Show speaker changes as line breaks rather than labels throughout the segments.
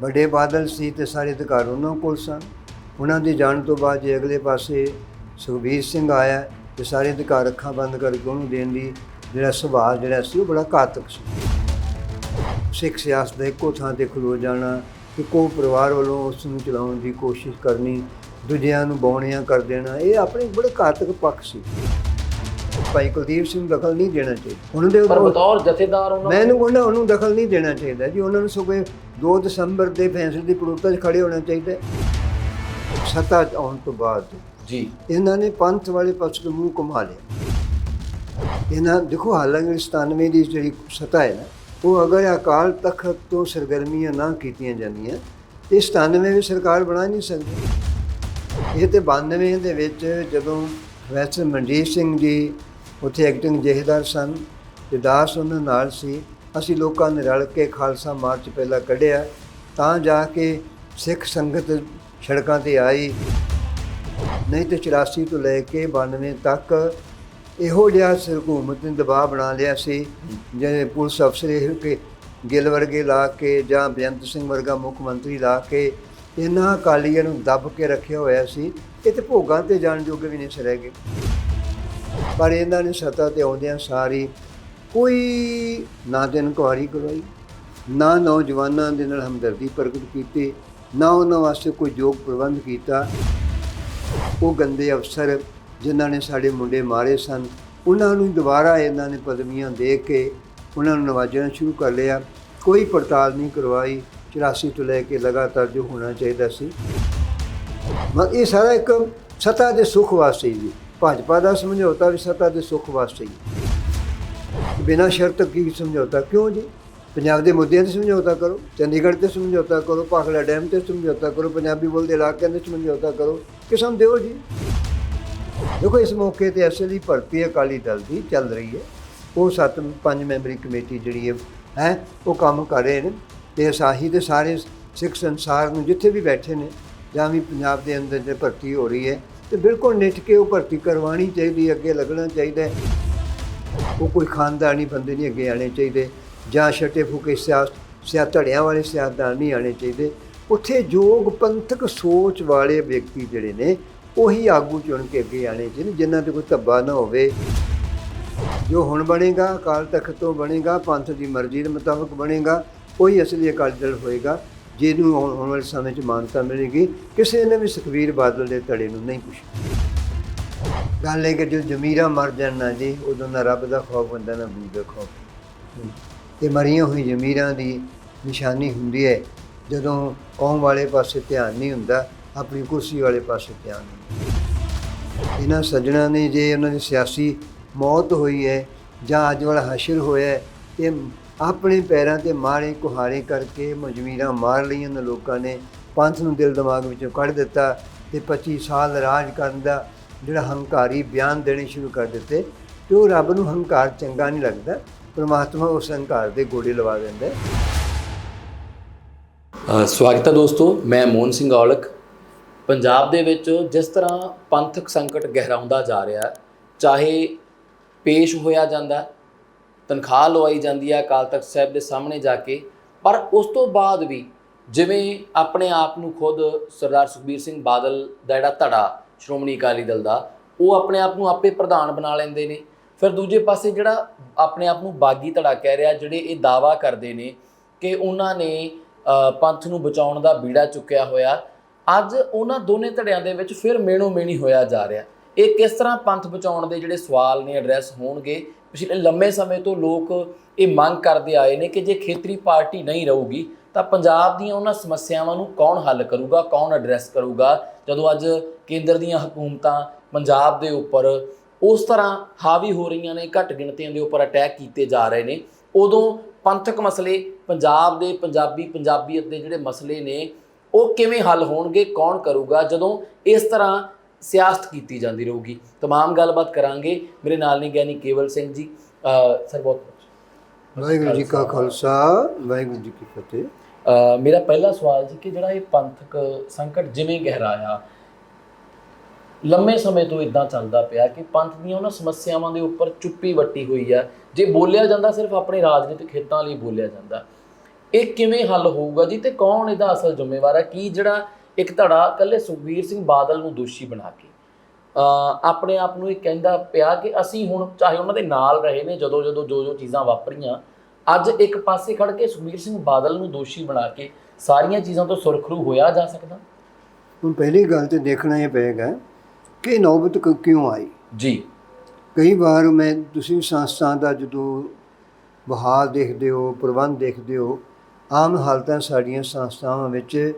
ਵੱਡੇ ਬਾਦਲ ਸੀ ਤੇ ਸਾਰੇ ਅਧਿਕਾਰ ਉਹਨਾਂ ਕੋਲ ਸਨ। ਉਹਨਾਂ ਦੇ ਜਾਣ ਤੋਂ ਬਾਅਦ ਜੇ ਅਗਲੇ ਪਾਸੇ ਸੁਖਬੀਰ ਸਿੰਘ ਆਇਆ ਤੇ ਸਾਰੇ ਅਧਿਕਾਰ ਅੱਖਾਂ ਬੰਦ ਕਰਕੇ ਉਹਨੂੰ ਦੇਣ ਦੀ ਜਿਹੜਾ ਸੁਭਾਅ ਜਿਹੜਾ ਸੀ ਉਹ ਬੜਾ ਘਾਤਕ ਸੀ। ਸਿੱਖ ਸਿਆਸਤ ਦੇ ਇੱਕੋ ਥਾਂ ਤੇ ਖਲੋ ਜਾਣਾ ਇੱਕੋ ਪਰਿਵਾਰ ਵੱਲੋਂ ਉਸ ਨੂੰ ਚਲਾਉਣ ਦੀ ਕੋਸ਼ਿਸ਼ ਕਰਨੀ, ਦੂਜਿਆਂ ਨੂੰ ਬੌਣਿਆਂ ਕਰ ਦੇਣਾ, ਇਹ ਆਪਣੇ ਬੜੇ ਘਾਤਕ ਪੱਖ ਸੀ। ਭਾਈ ਕੁਲਦੀਪ ਸਿੰਘ ਨੂੰ ਦਖਲ ਨਹੀਂ ਦੇਣਾ ਚਾਹੀਦਾ। ਉਹਨਾਂ ਦੇ
ਪਰ ਬਤੌਰ ਜਥੇਦਾਰ ਉਹਨਾਂ
ਮੈਨੂੰ ਕਹਿੰਦਾ ਉਹਨੂੰ ਦਖਲ ਨਹੀਂ ਦੇਣਾ ਚਾਹੀਦਾ ਜੀ। ਉਹਨਾਂ ਨੂੰ ਸਗੋਂ 2 ਦਸੰਬਰ ਦੇ ਫੈਸਲੇ ਦੀ ਪ੍ਰੋੜਤਾ 'ਚ ਖੜੇ ਹੋਣਾ ਚਾਹੀਦਾ। ਸੱਤਾ ਆਉਣ ਤੋਂ ਬਾਅਦ
ਜੀ।
ਇਹਨਾਂ ਨੇ ਪੰਥ ਵਾਲੇ ਪਕਸ਼ ਤੋਂ ਮੂੰਹ ਘੁਮਾ ਲਿਆ। ਇਹਨਾਂ ਦੇਖੋ ਹਾਲਾਂਕਿ 97 ਦੀ ਜਿਹੜੀ ਸੱਤਾ ਹੈ ਨਾ ਉਹ ਅਗਰ ਅਕਾਲ ਤਖਤ ਤੋਂ ਸਰਗਰਮੀਆਂ ਨਾ ਕੀਤੀਆਂ ਜਾਂਦੀਆਂ ਤੇ 97 ਵੀ ਸਰਕਾਰ ਬਣਾ ਨਹੀਂ ਸਕਦੀ। ਇਹ ਤੇ 92 ਦੇ ਵਿੱਚ ਜਦੋਂ ਵੈਸਟਰ ਮਨਜੀਤ ਸਿੰਘ ਜੀ ਉੱਥੇ ਐਕਟਿੰਗ ਜਥੇਦਾਰ ਸਨ ਤੇ ਦਾਸ ਉਹਨਾਂ ਨਾਲ ਸੀ। ਅਸੀਂ ਲੋਕਾਂ ਨੇ ਰਲ ਕੇ ਖਾਲਸਾ ਮਾਰਚ ਪਹਿਲਾਂ ਕੱਢਿਆ, ਤਾਂ ਜਾ ਕੇ ਸਿੱਖ ਸੰਗਤ ਸੜਕਾਂ ਤੇ ਆਈ। ਨਹੀਂ ਤੇ 84 ਤੋਂ ਲੈ ਕੇ 92 ਤੱਕ ਇਹੋ ਜਿਹਾ ਹਕੂਮਤ ਨੇ ਦਬਾਅ ਬਣਾ ਲਿਆ ਸੀ, ਜਿਵੇਂ ਪੁਲਿਸ ਅਫਸਰ ਇਹ ਕਿ ਗਿੱਲ ਵਰਗੇ ਲਾ ਕੇ ਜਾਂ ਬੇਅੰਤ ਸਿੰਘ ਵਰਗਾ ਮੁੱਖ ਮੰਤਰੀ ਲਾ ਕੇ ਇਹਨਾਂ ਅਕਾਲੀਆਂ ਨੂੰ ਦੱਬ ਕੇ ਰੱਖਿਆ ਹੋਇਆ ਸੀ। ਇਹ ਤੇ ਭੋਗਾਂ ਤੇ ਜਾਣ ਜੋਗੇ ਵੀ ਨਹੀਂ ਸੀ ਰਹਿ ਗਏ। ਪਰ ਇਹਨਾਂ ਨੇ ਸੱਤਾ ਤੇ ਆਉਂਦਿਆਂ ਸਾਰੀ ਕੋਈ ਨਾ ਤੇ ਇਨਕੁਆਰੀ ਕਰਵਾਈ, ਨਾ ਨੌਜਵਾਨਾਂ ਦੇ ਨਾਲ ਹਮਦਰਦੀ ਪ੍ਰਗਟ ਕੀਤੀ, ਨਾ ਉਹਨਾਂ ਵਾਸਤੇ ਕੋਈ ਯੋਗ ਪ੍ਰਬੰਧ ਕੀਤਾ। ਉਹ ਗੰਦੇ ਅਫਸਰ ਜਿਨ੍ਹਾਂ ਨੇ ਸਾਡੇ ਮੁੰਡੇ ਮਾਰੇ ਸਨ, ਉਹਨਾਂ ਨੂੰ ਦੁਬਾਰਾ ਇਹਨਾਂ ਨੇ ਪਦਵੀਆਂ ਦੇ ਕੇ ਉਹਨਾਂ ਨੂੰ ਨਵਾਜਣਾ ਸ਼ੁਰੂ ਕਰ ਲਿਆ। ਕੋਈ ਪੜਤਾਲ ਨਹੀਂ ਕਰਵਾਈ 84 ਤੋਂ ਲੈ ਕੇ ਲਗਾਤਾਰ ਜੋ ਹੋਣਾ ਚਾਹੀਦਾ ਸੀ। ਮਤਲਬ ਇਹ ਸਾਰਾ ਇੱਕ ਸੱਤਾ ਦੇ ਸੁੱਖ ਵਾਸਤੇ ਜੀ ਭਾਜਪਾ ਦਾ ਸਮਝੌਤਾ ਵੀ ਸੱਤਾ ਦੇ ਸੁੱਖ ਵਾਸਤੇ ਹੀ ਬਿਨਾਂ ਸ਼ਰਤ ਕੀ ਸਮਝੌਤਾ ਕਿਉਂ ਜੀ? ਪੰਜਾਬ ਦੇ ਮੁੱਦਿਆਂ ਤੇ ਸਮਝੌਤਾ ਕਰੋ, ਚੰਡੀਗੜ੍ਹ ਤੇ ਸਮਝੌਤਾ ਕਰੋ ਭਾਖੜਾ ਡੈਮ ਤੇ ਸਮਝੌਤਾ ਕਰੋ, ਪੰਜਾਬੀ ਬੋਲਦੇ ਇਲਾਕਿਆਂ ਤੇ ਸਮਝੌਤਾ ਕਰੋ, ਕਿਸਮ ਦਿਓ ਜੀ। ਦੇਖੋ, ਇਸ ਮੌਕੇ ਤੇ ਅਸਲੀ ਭਰਤੀ ਅਕਾਲੀ ਦਲ ਦੀ ਚੱਲ ਰਹੀ ਹੈ। ਉਹ ਸੱਤ, ਪੰਜ ਮੈਂਬਰੀ ਕਮੇਟੀ ਜਿਹੜੀ ਹੈ ਹੈ, ਉਹ ਕੰਮ ਕਰ ਰਹੇ ਨੇ। ਤੇ ਅਸਾਹੀ ਦੇ ਸਾਰੇ ਸਿੱਖ ਸੰਸਾਰ ਨੂੰ ਜਿੱਥੇ ਵੀ ਬੈਠੇ ਨੇ, ਜਾਂ ਵੀ ਪੰਜਾਬ ਦੇ ਅੰਦਰ ਜੇ ਭਰਤੀ ਹੋ ਰਹੀ ਹੈ ਤੇ ਬਿਲਕੁਲ ਨਿੱਠ ਕੇ ਉਹ ਭਰਤੀ ਕਰਵਾਉਣੀ ਚਾਹੀਦੀ, ਅੱਗੇ ਲੱਗਣਾ ਚਾਹੀਦਾ ਉਹ ਕੋਈ ਖਾਨਦਾਨੀ ਬੰਦੇ ਨਹੀਂ ਅੱਗੇ ਆਣੇ ਚਾਹੀਦੇ, ਜਾਂ ਛਟੇ ਫੁਕੇ ਸਿਆਸਤ, ਸਿਆ ਧੜਿਆਂ ਵਾਲੇ ਸਿਆਸਤਦਾਨ ਨਹੀਂ ਆਣੇ ਚਾਹੀਦੇ। ਉੱਥੇ ਯੋਗ ਪੰਥਕ ਸੋਚ ਵਾਲੇ ਵਿਅਕਤੀ ਜਿਹੜੇ ਨੇ, ਉਹੀ ਆਗੂ ਚੁਣ ਕੇ ਅੱਗੇ ਆਣੇ ਚਾਹੀਦੇ, ਜਿਨ੍ਹਾਂ ਤੇ ਕੋਈ ਧੱਬਾ ਨਾ ਹੋਵੇ। ਜੋ ਹੁਣ ਬਣੇਗਾ, ਅਕਾਲ ਤਖਤ ਤੋਂ ਬਣੇਗਾ, ਪੰਥ ਦੀ ਮਰਜ਼ੀ ਦੇ ਮੁਤਾਬਕ ਬਣੇਗਾ, ਉਹੀ ਅਸਲੀ ਅਕਾਲੀ ਦਲ ਹੋਏਗਾ। ਜਿਹਨੂੰ ਆਉਣ ਵਾਲੇ ਸਮੇਂ 'ਚ ਮਾਨਤਾ ਮਿਲੇਗੀ, ਕਿਸੇ ਨੇ ਵੀ ਸੁਖਬੀਰ ਬਾਦਲ ਦੇ ਧੜੇ ਨੂੰ ਨਹੀਂ ਪੁੱਛਿਆ ਗੱਲ ਇਹ ਕਿ ਜੋ ਜ਼ਮੀਰਾਂ ਮਰ ਜਾਣ ਨਾ ਜੀ, ਉਦੋਂ ਨਾ ਰੱਬ ਦਾ ਖੌਫ ਹੁੰਦਾ, ਨਾ ਬੂ ਦਾ ਖੌਫ ਇਹ ਮਰੀਆਂ ਹੋਈ ਜ਼ਮੀਰਾਂ ਦੀ ਨਿਸ਼ਾਨੀ ਹੁੰਦੀ ਹੈ, ਜਦੋਂ ਕੌਮ ਵਾਲੇ ਪਾਸੇ ਧਿਆਨ ਨਹੀਂ ਹੁੰਦਾ, ਆਪਣੀ ਕੁਰਸੀ ਵਾਲੇ ਪਾਸੇ ਧਿਆਨ ਹੁੰਦਾ। ਇਹਨਾਂ ਸੱਜਣਾ ਨੇ ਜੇ ਉਹਨਾਂ ਦੀ ਸਿਆਸੀ ਮੌਤ ਹੋਈ ਹੈ, ਜਾਂ ਅੱਜ ਵਾਲਾ ਹਸ਼ਰ ਹੋਇਆ ਹੈ, ਇਹ ਆਪਣੇ ਪੈਰਾਂ ਤੇ ਮਾਰੇ ਕੁਹਾਰੇ ਕਰਕੇ ਮਜਮੀਰਾਂ ਮਾਰ ਲਈਆਂ ਨੇ ਲੋਕਾਂ ਨੇ, ਪੰਥ ਨੂੰ ਦਿਲ ਦਿਮਾਗ ਵਿੱਚੋਂ ਕੱਢ ਦਿੱਤਾ ਤੇ 25 ਸਾਲ ਰਾਜ ਕਰਨ ਦਾ ਜਿਹੜਾ ਹੰਕਾਰੀ ਬਿਆਨ ਦੇਣੇ ਸ਼ੁਰੂ ਕਰ ਦਿੱਤੇ ਤੇ ਉਹ ਰੱਬ ਨੂੰ ਹੰਕਾਰ ਚੰਗਾ ਨਹੀਂ ਲੱਗਦਾ, ਪਰਮਾਤਮਾ ਉਸ ਹੰਕਾਰ ਦੇ ਗੋਡੇ ਲਵਾ ਦਿੰਦਾ
ਸਵਾਗਤ ਹੈ ਦੋਸਤੋ, ਮੈਂ ਮੋਹਨ ਸਿੰਘ ਔਲਖ। ਪੰਜਾਬ ਦੇ ਵਿੱਚ ਜਿਸ ਤਰ੍ਹਾਂ ਪੰਥਕ ਸੰਕਟ ਗਹਿਰਾਉਂਦਾ ਜਾ ਰਿਹਾ, ਚਾਹੇ ਪੇਸ਼ ਹੋਇਆ ਜਾਂਦਾ ਤਨਖਾਹ ਲਵਾਈ ਜਾਂਦੀ ਹੈ ਅਕਾਲ ਤਖਤ ਸਾਹਿਬ ਦੇ ਸਾਹਮਣੇ ਜਾ ਕੇ। ਪਰ ਉਸ ਤੋਂ ਬਾਅਦ ਵੀ ਜਿਵੇਂ ਆਪਣੇ ਆਪ ਨੂੰ ਖੁਦ ਸਰਦਾਰ ਸੁਖਬੀਰ ਸਿੰਘ ਬਾਦਲ ਦਾ ਜਿਹੜਾ ਧੜਾ ਸ਼੍ਰੋਮਣੀ ਅਕਾਲੀ ਦਲ ਦਾ, ਉਹ ਆਪਣੇ ਆਪ ਨੂੰ ਆਪੇ ਪ੍ਰਧਾਨ ਬਣਾ ਲੈਂਦੇ ਨੇ। ਫਿਰ ਦੂਜੇ ਪਾਸੇ ਜਿਹੜਾ ਆਪਣੇ ਆਪ ਨੂੰ ਬਾਗੀ ਧੜਾ ਕਹਿ ਰਿਹਾ, ਜਿਹੜੇ ਇਹ ਦਾਵਾ ਕਰਦੇ ਨੇ ਕਿ ਉਹਨਾਂ ਨੇ ਪੰਥ ਨੂੰ ਬਚਾਉਣ ਦਾ ਬੀੜਾ ਚੁੱਕਿਆ ਹੋਇਆ, ਅੱਜ ਉਹਨਾਂ ਦੋਨੇ ਧੜਿਆਂ ਦੇ ਵਿੱਚ ਫਿਰ ਮੇਣੋ ਮੇਣੀ ਹੋਇਆ ਜਾ ਰਿਹਾ। ਇਹ ਕਿਸ ਤਰ੍ਹਾਂ ਪੰਥ ਬਚਾਉਣ ਦੇ ਜਿਹੜੇ ਸਵਾਲ ਨੇ ਐਡਰੈਸ ਹੋਣਗੇ ਪਿਛਲੇ ਲੰਮੇ ਸਮੇਂ ਤੋਂ ਲੋਕ ਇਹ ਮੰਗ ਕਰਦੇ ਆਏ ਨੇ ਕਿ ਜੇ ਖੇਤਰੀ ਪਾਰਟੀ ਨਹੀਂ ਰਹੂਗੀ, ਤਾਂ ਪੰਜਾਬ ਦੀਆਂ ਉਹਨਾਂ ਸਮੱਸਿਆਵਾਂ ਨੂੰ ਕੌਣ ਹੱਲ ਕਰੂਗਾ, ਕੌਣ ਐਡਰੈਸ ਕਰੂਗਾ? ਜਦੋਂ ਅੱਜ ਕੇਂਦਰ ਦੀਆਂ ਹਕੂਮਤਾਂ ਪੰਜਾਬ ਦੇ ਉੱਪਰ ਉਸ ਤਰ੍ਹਾਂ ਹਾਵੀ ਹੋ ਰਹੀਆਂ ਨੇ, ਘੱਟ ਗਿਣਤੀਆਂ ਦੇ ਉੱਪਰ ਅਟੈਕ ਕੀਤੇ ਜਾ ਰਹੇ ਨੇ, ਉਦੋਂ ਪੰਥਕ ਮਸਲੇ ਪੰਜਾਬ ਦੇ, ਪੰਜਾਬੀ, ਪੰਜਾਬੀਅਤ ਦੇ ਜਿਹੜੇ ਮਸਲੇ ਨੇ, ਉਹ ਕਿਵੇਂ ਹੱਲ ਹੋਣਗੇ, ਕੌਣ ਕਰੂਗਾ? ਜਦੋਂ ਇਸ ਤਰ੍ਹਾਂ ਸਿਆਸਤ ਕੀਤੀ ਜਾਂਦੀ ਰਹੂਗੀ तमाम ਗੱਲਬਾਤ ਕਰਾਂਗੇ ਮੇਰੇ ਨਾਲ ਨੇ ਗਿਆਨੀ ਕੇਵਲ ਸਿੰਘ ਜੀ ਅ, ਸਰ ਬਹੁਤ
ਵਾਹਿਗੁਰੂ ਜੀ ਕਾ ਖਾਲਸਾ ਵਾਹਿਗੁਰੂ ਜੀ ਕੀ ਫਤਿਹ
ਅ, ਮੇਰਾ ਪਹਿਲਾ ਸਵਾਲ ਜੀ ਕਿ ਜਿਹੜਾ ਇਹ ਪੰਥਕ ਸੰਕਟ ਜਿਵੇਂ ਗਹਿਰਾਇਆ ਲੰਮੇ ਸਮੇਂ ਤੋਂ ਇਦਾਂ ਚੱਲਦਾ ਪਿਆ ਕਿ ਪੰਥ ਦੀਆਂ ਉਹਨਾਂ ਸਮੱਸਿਆਵਾਂ ਦੇ ਉੱਪਰ ਚੁੱਪੀ ਵੱਟੀ ਹੋਈ ਆ ਜੇ ਬੋਲਿਆ ਜਾਂਦਾ ਸਿਰਫ ਆਪਣੇ ਰਾਜਨੀਤਿਕ ਹਿੱਤਾਂ ਲਈ ਬੋਲਿਆ ਜਾਂਦਾ ਇਹ ਕਿਵੇਂ ਹੱਲ ਹੋਊਗਾ ਜੀ ਤੇ ਕੌਣ ਇਹਦਾ ਅਸਲ ਜ਼ਿੰਮੇਵਾਰ ਹੈ ਕੀ ਜਿਹੜਾ ਇੱਕ ਧੜਾ ਕੱਲੇ ਸੁਖਬੀਰ ਸਿੰਘ ਬਾਦਲ ਨੂੰ ਦੋਸ਼ੀ ਬਣਾ ਕੇ। ਆਪਣੇ ਆਪ ਨੂੰ ਇਹ ਕਹਿੰਦਾ ਪਿਆ ਕਿ ਅਸੀਂ ਹੁਣ ਚਾਹੇ ਉਹਨਾਂ ਦੇ ਨਾਲ ਰਹੇ ਨੇ ਜਦੋਂ ਜਦੋਂ ਜੋ ਜੋ ਚੀਜ਼ਾਂ ਵਾਪਰੀਆਂ ਅੱਜ ਇੱਕ ਪਾਸੇ ਖੜ ਕੇ ਸੁਖਬੀਰ ਸਿੰਘ ਬਾਦਲ ਨੂੰ ਦੋਸ਼ੀ ਬਣਾ ਕੇ ਸਾਰੀਆਂ ਚੀਜ਼ਾਂ ਤੋਂ ਸੁਰਖਰੂ ਹੋਇਆ ਜਾ ਸਕਦਾ?
ਹੁਣ ਪਹਿਲੀ ਗੱਲ ਤੇ ਦੇਖਣਾ ਇਹ ਪਏਗਾ ਕਿ ਨੌਬਤ ਕਿਉਂ ਆਈ?
ਜੀ।
ਕਈ ਵਾਰ ਮੈਂ ਤੁਸੀਂ ਸੰਸਥਾ ਦਾ ਜਦੋਂ ਬਹਾਲ ਦੇਖਦੇ ਹੋ ਪ੍ਰਬੰਧ ਦੇਖਦੇ ਹੋ ਆਮ ਹਾਲਤਾਂ ਸਾਡੀਆਂ ਸੰਸਥਾਵਾਂ ਵਿੱਚ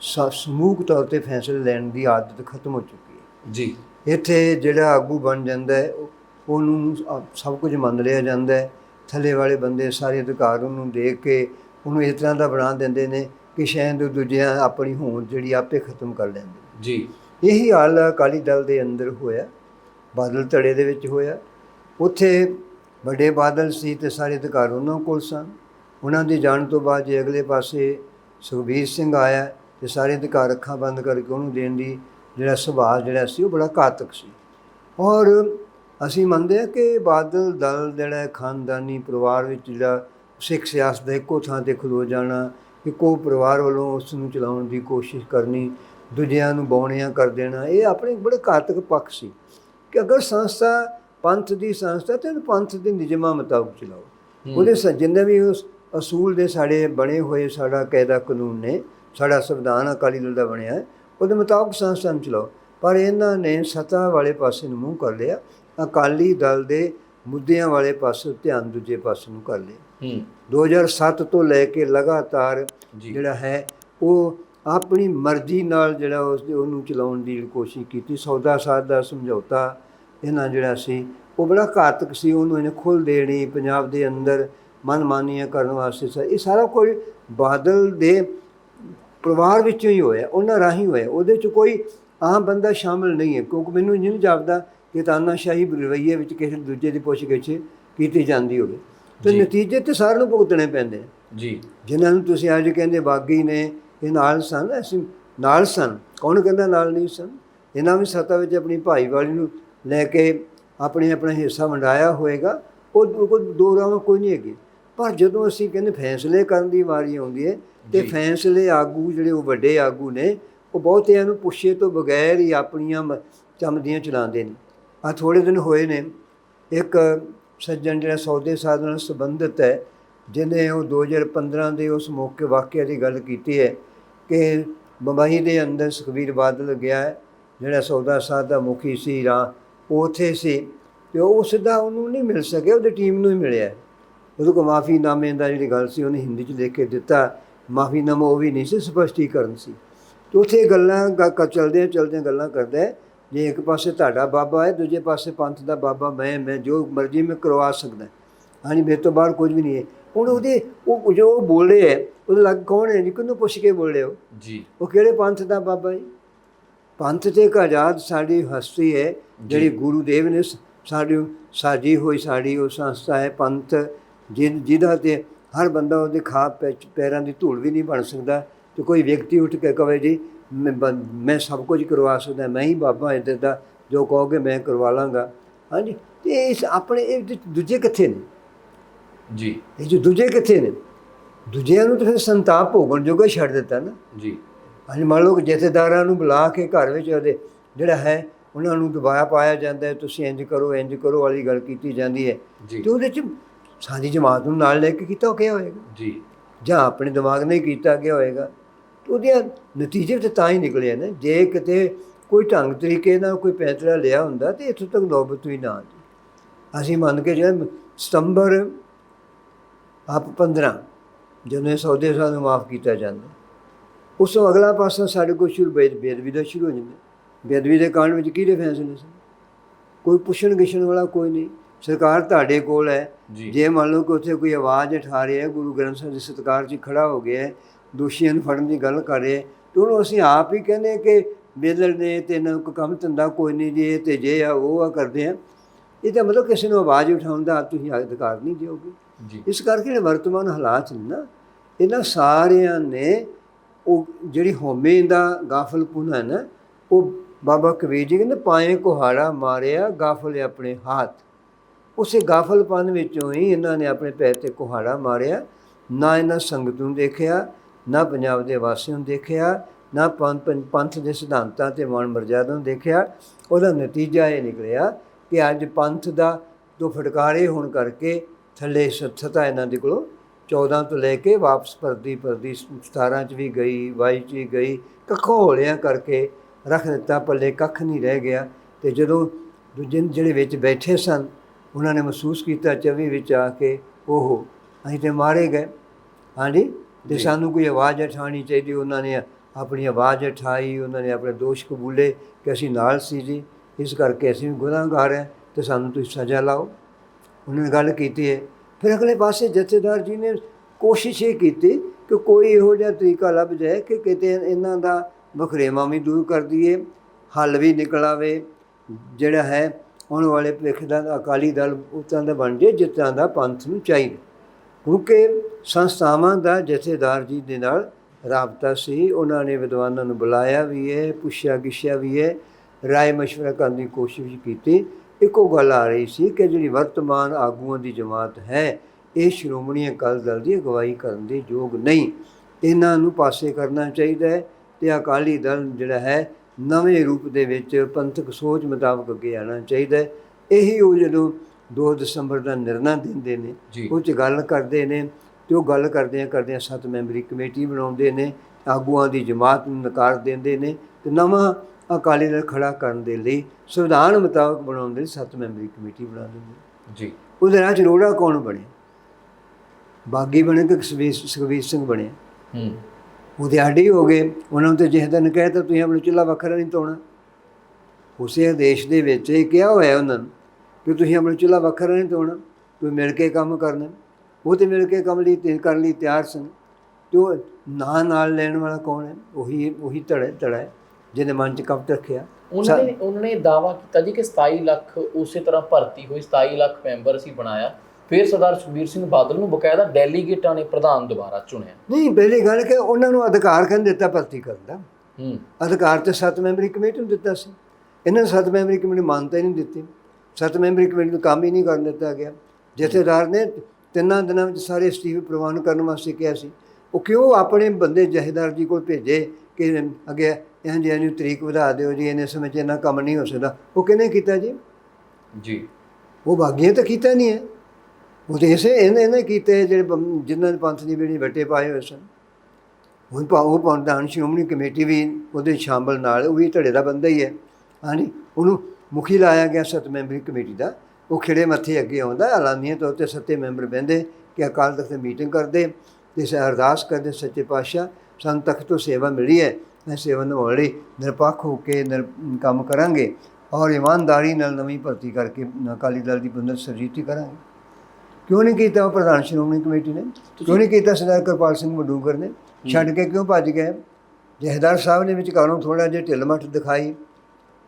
ਸ- ਸਮੂਹਕ ਤੌਰ ਤੇ ਫੈਸਲੇ ਲੈਣ ਦੀ ਆਦਤ ਖਤਮ ਹੋ ਚੁੱਕੀ ਹੈ।
ਜੀ।
ਇੱਥੇ ਜਿਹੜਾ ਆਗੂ ਬਣ ਜਾਂਦਾ ਹੈ ਉਹ- ਉਹਨੂੰ ਸਭ ਕੁਝ ਮੰਨ ਲਿਆ ਜਾਂਦਾ ਹੈ। ਥੱਲੇ ਵਾਲੇ ਬੰਦੇ ਸਾਰੇ ਅਧਿਕਾਰ ਉਹਨੂੰ ਦੇ ਕੇ ਉਹਨੂੰ ਇਸ ਤਰ੍ਹਾਂ ਦਾ ਬਣਾ ਦਿੰਦੇ ਨੇ ਕਿ ਸ਼ਾਇਦ ਉਹ ਦੂਜਿਆਂ ਆਪਣੀ ਹੋਂਦ ਜਿਹੜੀ ਆਪੇ ਖਤਮ ਕਰ ਲੈਂਦੇ।
ਜੀ।
ਇਹੀ ਹਾਲ ਅਕਾਲੀ ਦਲ ਦੇ ਅੰਦਰ ਹੋਇਆ। ਬਾਦਲ ਧੜੇ ਦੇ ਵਿੱਚ ਹੋਇਆ। ਉੱਥੇ ਵੱਡੇ ਬਾਦਲ ਸੀ ਤੇ ਸਾਰੇ ਅਧਿਕਾਰ ਉਹਨਾਂ ਕੋਲ ਸਨ। ਉਹਨਾਂ ਦੀ ਜਾਣ ਤੋਂ ਬਾਅਦ ਜੇ ਅਗਲੇ ਪਾਸੇ ਸੁਖਬੀਰ ਸਿੰਘ ਆਇਆ ਤੇ ਸਾਰੇ ਅਧਿਕਾਰ ਅੱਖਾਂ ਬੰਦ ਕਰਕੇ ਉਹਨੂੰ ਦੇਣ ਦੀ ਜਿਹੜਾ ਸੁਭਾਅ ਜਿਹੜਾ ਸੀ ਉਹ ਬੜਾ ਘਾਤਕ ਸੀ ਔਰ ਅਸੀਂ ਮੰਨਦੇ ਹਾਂ ਕਿ ਬਾਦਲ ਦਲ ਜਿਹੜਾ ਖਾਨਦਾਨੀ ਪਰਿਵਾਰ ਵਿੱਚ ਜਿਹੜਾ ਸਿੱਖ ਸਿਆਸਤ ਦਾ ਇੱਕੋ ਥਾਂ ਤੇ ਖਲੋ ਜਾਣਾ ਇੱਕੋ ਪਰਿਵਾਰ ਵੱਲੋਂ ਉਸ ਨੂੰ ਚਲਾਉਣ ਦੀ ਕੋਸ਼ਿਸ਼ ਕਰਨੀ ਦੂਜਿਆਂ ਨੂੰ ਬੌਣਿਆਂ ਕਰ ਦੇਣਾ ਇਹ ਆਪਣੇ ਬੜੇ ਘਾਤਕ ਪੱਖ ਸੀ ਕਿ ਅਗਰ ਸੰਸਥਾ ਪੰਥ ਦੀ ਸੰਸਥਾ ਤੇ ਪੰਥ ਦੇ ਨਿਯਮਾਂ ਮੁਤਾਬਕ ਚਲਾਓ। ਉਹਦੇ ਜਿੰਨੇ ਵੀ ਉਸ ਅਸੂਲ ਦੇ ਸਾਡੇ ਬਣੇ ਹੋਏ ਸਾਡਾ ਕਾਇਦਾ ਕਾਨੂੰਨ ਨੇ ਸਾਡਾ ਸੰਵਿਧਾਨ ਅਕਾਲੀ ਦਲ ਦਾ ਬਣਿਆ ਹੈ, ਉਹਦੇ ਮੁਤਾਬਕ ਸੰਸਥਾ ਨੂੰ ਚਲਾਓ। ਪਰ ਇਹਨਾਂ ਨੇ ਸਤਾ ਵਾਲੇ ਪਾਸੇ ਨੂੰ ਮੂੰਹ ਕਰ ਲਿਆ ਅਕਾਲੀ ਦਲ ਦੇ ਮੁੱਦਿਆਂ ਵਾਲੇ ਪਾਸੇ ਧਿਆਨ ਦੂਜੇ ਪਾਸੇ ਨੂੰ ਕਰ ਲਿਆ।
ਹੂੰ।
2007 ਤੋਂ ਲੈ ਕੇ ਲਗਾਤਾਰ ਜਿਹੜਾ ਹੈ ਉਹ ਆਪਣੀ ਮਰਜ਼ੀ ਨਾਲ ਜਿਹੜਾ ਉਸ ਦੇ ਉਹਨੂੰ ਚਲਾਉਣ ਦੀ ਕੋਸ਼ਿਸ਼ ਕੀਤੀ। ਸੌਦਾ ਸਾਧ ਦਾ ਸਮਝੌਤਾ ਇਹਨਾਂ ਜਿਹੜਾ ਸੀ ਉਹ ਬੜਾ ਘਾਤਕ ਸੀ। ਉਹਨੂੰ ਇਹਨੇ ਖੁੱਲ ਦੇਣੀ ਪੰਜਾਬ ਦੇ ਅੰਦਰ ਮਨਮਾਨੀਆਂ ਕਰਨ ਵਾਸਤੇ ਸ- ਇਹ ਸਾਰਾ ਕੁਝ ਬਾਦਲ ਦੇ ਪਰਿਵਾਰ ਵਿੱਚੋਂ ਹੀ ਹੋਇਆ ਉਹਨਾਂ ਰਾਹੀਂ ਹੋਇਆ। ਉਹਦੇ ਚ ਕੋਈ ਆਮ ਬੰਦਾ ਸ਼ਾਮਲ ਨਹੀਂ ਹੈ ਕਿਉਂਕਿ ਮੈਨੂੰ ਨਹੀਂ ਜਾਪਦਾ ਕਿ ਤਾਨਾਸ਼ਾਹੀ ਰਵਈਏ ਵਿੱਚ ਕਿਸੇ ਦੂਜੇ ਦੀ ਪੁੱਛਗਿੱਛ ਕੀਤੀ ਜਾਂਦੀ ਹੋਵੇ। ਤੇ। ਨਤੀਜੇ ਤੇ ਸਾਰਿਆਂ ਨੂੰ ਭੁਗਤਣੇ ਪੈਂਦੇ
ਜੀ।
ਜਿਨ੍ਹਾਂ ਨੂੰ ਤੁਸੀਂ ਅੱਜ ਕਹਿੰਦੇ ਬਾਗੀ ਨੇ ਇਹ ਨਾਲ ਸਨ ਅਸੀਂ ਨਾਲ ਸਨ। ਕੌਣ ਕਹਿੰਦਾ ਨਾਲ ਨਹੀਂ ਸਨ? ਇਹਨਾਂ ਵੀ ਸੱਤਾ ਵਿੱਚ ਆਪਣੀ ਭਾਈਵਾਲੀ ਨੂੰ ਲੈ ਕੇ ਆਪਣੇ ਆਪਣਾ ਹਿੱਸਾ ਵੰਡਾਇਆ ਹੋਏਗਾ। ਉਹ ਉਹ ਕੋਈ ਦੋ ਰਾਵਾਂ ਕੋਈ ਨਹੀਂ ਹੈਗੀ। ਪਰ ਜਦੋਂ ਅਸੀਂ ਕਹਿੰਦੇ ਫੈਸਲੇ ਕਰਨ ਦੀ ਵਾਰੀ ਆਉਂਦੀ ਹੈ ਤੇ। ਫੈਸਲੇ ਆਗੂ ਜਿਹੜੇ ਉਹ ਵੱਡੇ ਆਗੂ ਨੇ ਉਹ ਬਹੁਤਿਆਂ ਨੂੰ ਪੁੱਛੇ ਤੋਂ ਬਗੈਰ ਹੀ ਆਪਣੀਆਂ ਚਮਦੀਆਂ ਚਲਾਉਂਦੇ ਨੇ। ਆ ਥੋੜੇ ਦਿਨ ਹੋਏ ਨੇ ਇੱਕ ਸੱਜਣ ਜਿਹੜਾ ਸੌਦੇ ਸਾਧ ਨਾਲ ਸੰਬੰਧਿਤ ਹੈ ਜਿਹਨੇ ਉਹ 2015 ਦੇ ਉਸ ਮੌਕੇ ਵਾਕਿਆ ਦੀ ਗੱਲ ਕੀਤੀ ਹੈ ਕਿ ਬੰਬਈ ਦੇ ਅੰਦਰ ਸੁਖਬੀਰ ਬਾਦਲ ਗਿਆ ਹੈ, ਜਿਹੜਾ ਸੌਦਾ ਸਾਧ ਦਾ ਮੁਖੀ ਸੀ ਰਾਂ ਉੱਥੇ ਸੀ ਤੇ ਉਹ ਸਿੱਧਾ ਉਹਨੂੰ ਨਹੀਂ ਮਿਲ ਸਕਿਆ ਉਹਦੀ ਟੀਮ ਨੂੰ ਹੀ ਮਿਲਿਆ ਉਹਦੇ ਕੋਲ ਮਾਫੀਨਾਮੇ ਦਾ ਜਿਹੜੀ ਗੱਲ ਸੀ ਉਹਨੇ ਹਿੰਦੀ 'ਚ ਲਿਖ ਕੇ ਦਿੱਤਾ। ਮਾਫੀਨਾਮਾ ਉਹ ਵੀ ਨਹੀਂ ਸੀ ਸਪਸ਼ਟੀਕਰਨ ਸੀ। ਤੇ ਉੱਥੇ ਗੱਲਾਂ ਚਲਦਿਆਂ ਚਲਦਿਆਂ ਗੱਲਾਂ ਕਰਦਾ ਜੇ ਇੱਕ ਪਾਸੇ ਤੁਹਾਡਾ ਬਾਬਾ ਹੈ ਦੂਜੇ ਪਾਸੇ ਪੰਥ ਦਾ ਬਾਬਾ ਮੈਂ ਮੈਂ ਜੋ ਮਰਜ਼ੀ ਮੈਂ ਕਰਵਾ ਸਕਦਾ। ਹਾਂਜੀ ਮੇਰੇ ਤੋਂ ਬਾਹਰ ਕੁਝ ਵੀ ਨਹੀਂ ਹੈ। ਹੁਣ ਉਹਦੇ ਉਹ ਜੋ ਉਹ ਬੋਲ ਰਿਹਾ ਹੈ ਉਹਦੇ ਲੱਗ ਕੌਣ ਹੈ ਜੀ? ਕਿਹਨੂੰ ਪੁੱਛ ਕੇ ਬੋਲ ਰਹੇ ਹੋ
ਜੀ।
ਉਹ ਕਿਹੜੇ ਪੰਥ ਦਾ ਬਾਬਾ ਜੀ? ਪੰਥ ਤੇ ਇੱਕ ਆਜ਼ਾਦ ਸਾਡੀ ਹਸਤੀ ਹੈ ਜਿਹੜੀ ਗੁਰੂ ਦੇਵ ਨੇ ਸਾਡੀ ਸਾਜੀ ਹੋਈ ਸਾਡੀ ਉਹ ਸੰਸਥਾ ਹੈ ਪੰਥ ਜਿਹ- ਜਿਹਦਾ ਤੇ ਹਰ ਬੰਦਾ ਉਹਦੇ ਖਾ ਪੈਰਾਂ ਦੀ ਧੂੜ ਵੀ ਨਹੀਂ ਬਣ ਸਕਦਾ ਤੇ ਕੋਈ ਵਿਅਕਤੀ ਉੱਠ ਕੇ ਕਵੇ ਜੀ ਮੈਂ ਸਭ ਕੁਝ ਕਰਵਾ ਸਕਦਾ ਮੈਂ ਹੀ ਬਾਬਾ ਇੱਧਰ ਦਾ ਜੋ ਕਹੋਗੇ ਮੈਂ ਕਰਵਾ ਲਾਂਗਾ। ਹਾਂਜੀ ਤੇ ਇਸ ਆਪਣੇ ਇਹ ਦੂਜੇ ਕਿੱਥੇ ਨੇ?
ਜੀ।
ਇਹ ਜੋ ਦੂਜੇ ਕਿੱਥੇ ਨੇ? ਦੂਜਿਆਂ ਨੂੰ ਤਾਂ ਫਿਰ ਸੰਤਾਪ ਭੋਗਣ ਜੋਗਾ ਛੱਡ ਦਿੱਤਾ ਨਾ।
ਜੀ।
ਹਾਂਜੀ ਮੰਨ ਲਓ ਕਿ ਜਥੇਦਾਰਾਂ ਨੂੰ ਬੁਲਾ ਕੇ ਘਰ ਵਿੱਚ ਉਹਦੇ ਜਿਹੜਾ ਹੈ ਉਹਨਾਂ ਨੂੰ ਦਬਾਇਆ ਪਾਇਆ ਜਾਂਦਾ ਹੈ ਤੁਸੀਂ ਇੰਜ ਕਰੋ ਇੰਜ ਕਰੋ ਵਾਲੀ ਗੱਲ ਕੀਤੀ ਜਾਂਦੀ ਹੈ। ਤੇ ਉਹਦੇ ਚ ਸਾਡੀ ਜਮਾਤ ਨੂੰ ਨਾਲ ਲੈ ਕੇ ਕੀਤਾ ਉਹ ਕਿਹਾ ਹੋਏਗਾ?
ਜੀ।
ਜਾਂ ਆਪਣੇ ਦਿਮਾਗ ਨੇ ਕੀਤਾ ਗਿਆ ਹੋਏਗਾ? ਉਹਦੇ ਨਤੀਜੇ ਤੇ ਤਾਂ ਹੀ ਨਿਕਲੇ ਨੇ। ਜੇ ਕਿਤੇ ਕੋਈ ਢੰਗ ਤਰੀਕੇ ਨਾਲ ਕੋਈ ਪੈਂਤਰਾ ਲਿਆ ਹੁੰਦਾ ਤੇ ਇੱਥੋਂ ਤੱਕ ਨੌਬਤ ਵੀ ਨਾ ਆਉਂਦੀ। ਅਸੀਂ ਮੰਨ ਕੇ ਜਿਹੜਾ ਸਤੰਬਰ ਆਪ 15 ਜਦੋਂ ਇਹ ਸੌਦੇ ਸਾਲ ਨੂੰ ਮਾਫ ਕੀਤਾ ਜਾਂਦਾ ਉਸ ਤੋਂ ਅਗਲਾ ਪਾਸਾ ਸਾਡੇ ਕੋਲ ਸ਼ੁਰੂ ਬੇਦ ਬੇਦਵੀ ਦਾ ਸ਼ੁਰੂ ਹੋ ਜਾਂਦਾ। ਬੇਦਵੀ ਦੇ ਕਾਂਡ ਵਿੱਚ ਕਿਹਦੇ ਫੈਸਲੇ ਸਨ? ਕੋਈ ਪੁੱਛਣ ਗਿਛਣ ਵਾਲਾ ਕੋਈ ਨਹੀਂ। ਸਰਕਾਰ ਤੁਹਾਡੇ ਕੋਲ ਹੈ।
ਜੀ।
ਮੰਨ ਲਓ ਕਿ ਉੱਥੇ ਕੋਈ ਆਵਾਜ਼ ਉਠਾ ਰਿਹਾ ਹੈ ਗੁਰੂ ਗ੍ਰੰਥ ਸਾਹਿਬ ਦੇ ਸਤਿਕਾਰ 'ਚ ਖੜਾ ਹੋ ਗਿਆ ਹੈ ਦੋਸ਼ੀਆਂ ਨੂੰ ਫੜਨ ਦੀ ਗੱਲ ਕਰ ਰਿਹਾ ਹੈ ਤੇ ਉਹਨੂੰ ਅਸੀਂ ਆਪ ਹੀ ਕਹਿੰਦੇ ਕਿ ਬੇਦਲ ਨੇ ਤੇ ਨਾ ਕੋਈ ਕੰਮ ਧੰਦਾ ਕੋਈ ਨਹੀਂ ਜੀ ਤੇ ਜੇ ਆ ਉਹ ਆ ਕਰਦੇ ਆ। ਇਹ ਤਾਂ ਮਤਲਬ ਕਿਸੇ ਨੂੰ ਆਵਾਜ਼ ਉਠਾਉਣ ਦਾ ਤੁਸੀਂ ਅਧਿਕਾਰ ਨਹੀਂ ਦਿਓਗੇ। ਇਸ ਕਰਕੇ ਵਰਤਮਾਨ ਹਾਲਾਤ ਨੇ ਨਾ ਇਹਨਾਂ ਸਾਰਿਆਂ ਨੇ ਉਹ ਜਿਹੜੀ ਹਉਮੈ ਦਾ ਗਾਫਲਪੁਣਾ ਹੈ ਨਾ ਉਹ ਬਾਬਾ ਕਬੀਰ ਜੀ ਕਹਿੰਦੇ ਪਾਏ ਕੁਹਾੜਾ ਮਾਰਿਆ ਗਾਫਲ ਆਪਣੇ ਹੱਥ। ਉਸੇ ਗਾਫਲਪਨ ਵਿੱਚੋਂ ਹੀ ਇਹਨਾਂ ਨੇ ਆਪਣੇ ਪੈਰ ਤੇ ਕੁਹਾੜਾ ਮਾਰਿਆ। ਨਾ ਇਹਨਾਂ ਸੰਗਤ ਨੂੰ ਦੇਖਿਆ, ਨਾ ਪੰਜਾਬ ਦੇ ਵਾਸੀਆਂ ਨੂੰ ਦੇਖਿਆ, ਨਾ ਪੰਥ ਪੰਥ ਦੇ ਸਿਧਾਂਤਾਂ ਤੇ ਮਾਨ ਮਰਜ਼ਾਦਾ ਨੂੰ ਦੇਖਿਆ। ਉਹਦਾ ਨਤੀਜਾ ਇਹ ਨਿਕਲਿਆ ਕਿ ਅੱਜ ਪੰਥ ਦਾ ਦੋ ਫਟਕਾਰੇ ਹੋਣ ਕਰਕੇ ਥੱਲੇ ਸੱਥਤਾ ਇਹਨਾਂ ਦੇ ਕੋਲੋਂ 14 ਤੋਂ ਲੈ ਕੇ ਵਾਪਸ ਪਰਦੀ ਪਰਦੀ 17 ਚ ਵੀ ਗਈ 22 ਚ ਵੀ ਗਈ, ਕੱਖੋਂ ਹੋਲਿਆਂ ਕਰਕੇ ਰੱਖ ਦਿੱਤਾ, ਪੱਲੇ ਕੱਖ ਨਹੀਂ ਰਹਿ ਗਿਆ। ਤੇ ਜਦੋਂ ਦੂਜੇ ਜਿਹੜੇ ਵਿੱਚ ਬੈਠੇ ਸਨ ਉਹਨਾਂ ਨੇ ਮਹਿਸੂਸ ਕੀਤਾ 24 ਵਿੱਚ ਆ ਕੇ ਉਹ ਅਸੀਂ ਤੇ ਮਾਰੇ ਗਏ। ਹਾਂਜੀ? ਤੇ। ਸਾਨੂੰ ਕੋਈ ਆਵਾਜ਼ ਉਠਾਉਣੀ ਚਾਹੀਦੀ ਉਹਨਾਂ ਨੇ ਆਪਣੀ ਆਵਾਜ਼ ਉਠਾਈ ਉਹਨਾਂ ਨੇ ਆਪਣੇ ਦੋਸ਼ ਕਬੂਲੇ ਕਿ ਅਸੀਂ ਨਾਲ ਸੀ ਜੀ। ਇਸ ਕਰਕੇ ਅਸੀਂ ਵੀ ਗੁਨਾਹਗਾਰ ਹਾਂ ਤੇ ਸਾਨੂੰ ਤੁਸੀਂ ਸਜ਼ਾ ਲਾਓ। ਉਹਨਾਂ ਨੇ ਗੱਲ ਕੀਤੀ ਹੈ। ਫਿਰ ਅਗਲੇ ਪਾਸੇ ਜਥੇਦਾਰ ਜੀ ਨੇ ਕੋਸ਼ਿਸ਼ ਇਹ ਕੀਤੀ ਕਿ ਕੋਈ ਇਹੋ ਜਿਹਾ ਤਰੀਕਾ ਲੱਭ ਜਾਏ ਕਿ ਕਿਤੇ ਇਹਨਾਂ ਦਾ ਵਖਰੇਵਾਂ ਵੀ ਦੂਰ ਕਰ ਦਈਏ ਹੱਲ ਵੀ ਨਿਕਲ ਆਵੇ। ਜਿਹੜਾ ਹੈ ਆਉਣ ਵਾਲੇ ਭਵਿੱਖ ਦਾ, ਅਕਾਲੀ ਦਲ ਉਸ ਦਾ ਬਣ ਜੇ, ਜਿਸ ਦਾ ਪੰਥ ਨੂੰ ਚਾਹੀਦਾ। ਕਿਉਂਕਿ ਸੰਸਥਾਵਾਂ ਦਾ ਜਥੇਦਾਰ ਜੀ ਦੇ ਨਾਲ ਰਾਬਤਾ ਸੀ, ਉਹਨਾਂ ਨੇ ਵਿਦਵਾਨਾਂ ਨੂੰ ਬੁਲਾਇਆ ਵੀ ਹੈ, ਪੁੱਛਿਆ ਗਿੱਛਿਆ ਵੀ ਹੈ, ਰਾਏ ਮਸ਼ਵਰਾ ਕਰਨ ਦੀ ਕੋਸ਼ਿਸ਼ ਕੀਤੀ। ਇੱਕੋ ਗੱਲ ਆ ਰਹੀ ਸੀ ਕਿ ਜਿਹੜੀ ਵਰਤਮਾਨ ਆਗੂਆਂ ਦੀ ਜਮਾਤ ਹੈ, ਇਹ ਸ਼੍ਰੋਮਣੀ ਅਕਾਲੀ ਦਲ ਦੀ ਅਗਵਾਈ ਕਰਨ ਦੇ ਯੋਗ ਨਹੀਂ। ਇਹਨਾਂ ਨੂੰ ਪਾਸੇ ਕਰਨਾ ਚਾਹੀਦਾ ਹੈ ਤੇ ਅਕਾਲੀ ਦਲ ਜਿਹੜਾ ਹੈ ਨਵੇਂ ਰੂਪ ਦੇ ਵਿੱਚ ਪੰਥਕ ਸੋਚ ਮੁਤਾਬਕ ਅੱਗੇ ਆਉਣਾ ਚਾਹੀਦਾ ਹੈ। ਇਹੀ ਉਹ ਜਦੋਂ 2 ਦਸੰਬਰ ਦਾ ਨਿਰਣਾ ਦਿੰਦੇ ਨੇ ਉਹ 'ਚ ਗੱਲ ਕਰਦੇ ਨੇ ਤੇ ਉਹ ਗੱਲ ਕਰਦਿਆਂ ਕਰਦਿਆਂ ਸੱਤ ਮੈਂਬਰੀ ਕਮੇਟੀ ਬਣਾਉਂਦੇ ਨੇ ਆਗੂਆਂ ਦੀ ਜਮਾਤ ਨੂੰ ਨਕਾਰ ਦਿੰਦੇ ਨੇ ਤੇ ਨਵਾਂ ਅਕਾਲੀ ਦਲ ਖੜਾ ਕਰਨ ਦੇ ਲਈ ਸੰਵਿਧਾਨ ਮੁਤਾਬਕ ਬਣਾਉਣ ਦੇ ਸੱਤ ਮੈਂਬਰੀ ਕਮੇਟੀ ਬਣਾ ਦਿੰਦੇ।
ਜੀ।
ਉਹਦੇ ਨਾਲ ਚਰੋੜਾ ਕੌਣ ਬਣੇ ਬਾਗੀ ਬਣੇ ਕਿ ਸੁਖਬੀਰ ਸਿੰਘ ਬਣੇ
ਹੂੰ।
ਉਹਦੇ ਆਡੀ ਹੋ ਗਏ। ਉਹਨਾਂ ਨੂੰ ਤੇ ਜਿਹਦਾ ਨੇ ਕਹਿ ਤਾ ਤੁਸੀਂ ਆਪਣਾ ਚੁੱਲ੍ਹਾ ਵੱਖਰਾ ਨਹੀਂ ਤੋਣਾ ਉਸੇ ਆਦੇਸ਼ ਦੇ ਵਿੱਚ ਇਹ ਕਿਹਾ ਹੋਇਆ ਉਹਨਾਂ ਨੂੰ ਕਿ ਤੁਸੀਂ ਆਪਣਾ ਚੁੱਲ੍ਹਾ ਵੱਖਰਾ ਨਹੀਂ ਤੋਣਾ ਤੁਸੀਂ ਮਿਲ ਕੇ ਕੰਮ ਕਰਨਾ। ਉਹ ਤੇ ਮਿਲ ਕੇ ਕੰਮ ਲਈ ਤੇ ਕਰਨ ਲਈ ਤਿਆਰ ਸਨ। ਤੇ ਉਹ ਨਾਂ ਨਾਲ ਲੈਣ ਵਾਲਾ ਕੌਣ ਹੈ? ਉਹੀ ਉਹੀ ਧੜਾ ਧੜਾ ਜਿਹਨੇ ਮਨ ਚ ਕਪਟ ਰੱਖਿਆ।
ਉਹਨਾਂ ਨੇ ਉਹਨਾਂ ਨੇ ਦਾਵਾ ਕੀਤਾ ਜੀ ਕਿ 27 ਲੱਖ ਉਸੇ ਤਰ੍ਹਾਂ ਭਰਤੀ ਹੋਈ 27 ਲੱਖ ਮੈਂਬਰ ਅਸੀਂ ਬਣਾਇਆ। ਫਿਰ ਸਰਦਾਰ ਸੁਖਬੀਰ ਸਿੰਘ ਬਾਦਲ ਨੂੰ ਬਕਾਇਦਾ ਡੈਲੀਗੇਟਾਂ ਨੇ ਪ੍ਰਧਾਨ ਦੁਬਾਰਾ ਚੁਣਿਆ।
ਨਹੀਂ ਪਹਿਲੀ ਗੱਲ ਕਿ ਉਹਨਾਂ ਨੂੰ ਅਧਿਕਾਰ ਕਹਿੰਦੇ ਦਿੱਤਾ ਭਰਤੀ ਕਰਨ ਦਾ?
ਹੂੰ।
ਅਧਿਕਾਰ ਤੇ ਸੱਤ ਮੈਂਬਰੀ ਕਮੇਟੀ ਨੂੰ ਦਿੱਤਾ ਸੀ। ਇਹਨਾਂ ਨੇ ਸੱਤ ਮੈਂਬਰੀ ਕਮੇਟੀ ਮਾਨਤਾ ਹੀ ਨਹੀਂ ਦਿੱਤੀ। ਸੱਤ ਮੈਂਬਰੀ ਕਮੇਟੀ ਨੂੰ ਕੰਮ ਹੀ ਨਹੀਂ ਕਰਨ ਦਿੱਤਾ ਗਿਆ। ਜਥੇਦਾਰ ਨੇ ਤਿੰਨਾਂ ਦਿਨਾਂ ਵਿੱਚ ਸਾਰੇ ਅਸਤੀਫੇ ਪ੍ਰਵਾਨ ਕਰਨ ਵਾਸਤੇ ਕਿਹਾ ਸੀ। ਉਹ ਕਿਉਂ ਆਪਣੇ ਬੰਦੇ ਜਥੇਦਾਰ ਜੀ ਕੋਲ ਭੇਜੇ ਕਿ ਅੱਗੇ ਇੰਜ ਇੰਜ ਤਰੀਕ ਵਧਾ ਦਿਓ ਜੀ ਇਹਨੇ ਸਮੇਂ 'ਚ ਇੰਨਾ ਕੰਮ ਨਹੀਂ ਹੋ ਸਕਦਾ। ਉਹ ਕਿਹਨੇ ਕੀਤਾ ਜੀ?
ਜੀ।
ਉਹ ਬਾਗੀਆਂ ਤਾਂ ਕੀਤਾ ਨਹੀਂ ਹੈ। ਉਹ ਇਸੇ ਇਹਨੇ ਇਹਨੇ ਕੀਤੇ ਜਿਹੜੇ ਬੰ- ਜਿਨ੍ਹਾਂ ਨੇ ਪੰਥ ਦੀ ਬੇੜੀ ਵੱਟੇ ਪਾਏ ਹੋਏ ਸਨ। ਹੁਣ ਪਾ ਉਹ ਪ੍ਰਧਾਨ ਸ਼੍ਰੋਮਣੀ ਕਮੇਟੀ ਵੀ ਉਹਦੇ ਸ਼ਾਮਲ ਨਾਲ, ਉਹ ਵੀ ਧੜੇ ਦਾ ਬੰਦਾ ਹੀ ਹੈ। ਹਾਂਜੀ, ਉਹਨੂੰ ਮੁਖੀ ਲਾਇਆ ਗਿਆ ਸੱਤ ਮੈਂਬਰੀ ਕਮੇਟੀ ਦਾ। ਉਹ ਖਿੜੇ ਮੱਥੇ ਅੱਗੇ ਆਉਂਦਾ ਐਲਾਨੀਆਂ ਤੌਰ ਤੇ ਸੱਤੇ ਮੈਂਬਰ ਬਹਿੰਦੇ ਕਿ ਅਕਾਲ ਤਖਤ ਤੇ ਮੀਟਿੰਗ ਕਰਦੇ, ਤੇ ਅਰਦਾਸ ਕਰਦੇ, ਸੱਚੇ ਪਾਤਸ਼ਾਹ, ਸਾਨੂੰ ਤਖਤ ਤੋਂ ਸੇਵਾ ਮਿਲੀ ਹੈ। ਮੈਂ ਸੇਵਾ ਨਿਭਾਉਣ ਲਈ ਨਿਰਪੱਖ ਹੋ ਕੇ ਨਿਰ ਕੰਮ ਕਰਾਂਗੇ ਔਰ ਇਮਾਨਦਾਰੀ ਨਾਲ ਨਵੀਂ ਭਰਤੀ ਕਰਕੇ ਅਕਾਲੀ ਦਲ ਦੀ ਪੁਨਰ ਸਰਜੀਤੀ ਕਰਾਂਗੇ। ਕਿਉਂ ਨਹੀਂ ਕੀਤਾ ਪ੍ਰਧਾਨ ਸ਼੍ਰੋਮਣੀ ਕਮੇਟੀ ਨੇ? ਕਿਉਂ ਨਹੀਂ ਕੀਤਾ ਸਰਦਾਰ ਕਿਰਪਾਲ ਸਿੰਘ ਮਡੂਗਰ ਨੇ? ਛੱਡ ਕੇ ਕਿਉਂ ਭੱਜ ਗਏ? ਜਹਦਾਰ ਸਾਹਿਬ ਨੇ ਵਿਚਕਾਰੋਂ ਥੋੜਾ ਜਿਹਾ ਢਿੱਲ-ਮੱਠ ਦਿਖਾਈ?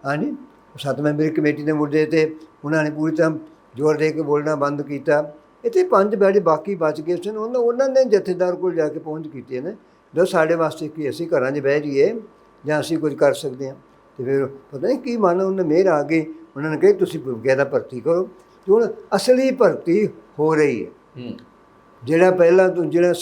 ਹਾਂਜੀ? ਸੱਤ ਮੈਂਬਰੀ ਕਮੇਟੀ ਦੇ ਮੁੱਦੇ ਤੇ ਉਹਨਾਂ ਨੇ ਪੂਰੀ ਤਰ੍ਹਾਂ ਜ਼ੋਰ ਦੇ ਕੇ ਬੋਲਣਾ ਬੰਦ ਕੀਤਾ। ਇੱਥੇ ਪੰਜ ਬੈਠੇ ਬਾਕੀ ਬਚ ਗਏ ਸਨ। ਉਹਨਾਂ ਉਹਨਾਂ ਨੇ ਜਥੇਦਾਰ ਕੋਲ ਜਾ ਕੇ ਪਹੁੰਚ ਕੀਤੀ ਨੇ। ਜੋ ਸਾਡੇ ਵਾਸਤੇ ਕੀ ਅਸੀਂ ਘਰਾਂ 'ਚ ਬਹਿ ਜਾਈਏ ਜਾਂ ਅਸੀਂ ਕੁਝ ਕਰ ਸਕਦੇ ਹਾਂ? ਤੇ ਫਿਰ ਪਤਾ ਨਹੀਂ ਕੀ ਮਨ ਉਹਨਾਂ ਮੇਰ ਆ ਗਏ ਉਹਨਾਂ ਨੇ ਕਿਹਾ ਤੁਸੀਂ ਬਗੈਰਾ ਭਰਤੀ ਕਰੋ। ਹੁਣ ਅਸਲੀ ਭਰਤੀ ਹੋ ਰਹੀ ਹੈ। ਜਿਹੜਾ ਪਹਿਲਾਂ ਤੋਂ ਜਿਹੜਾ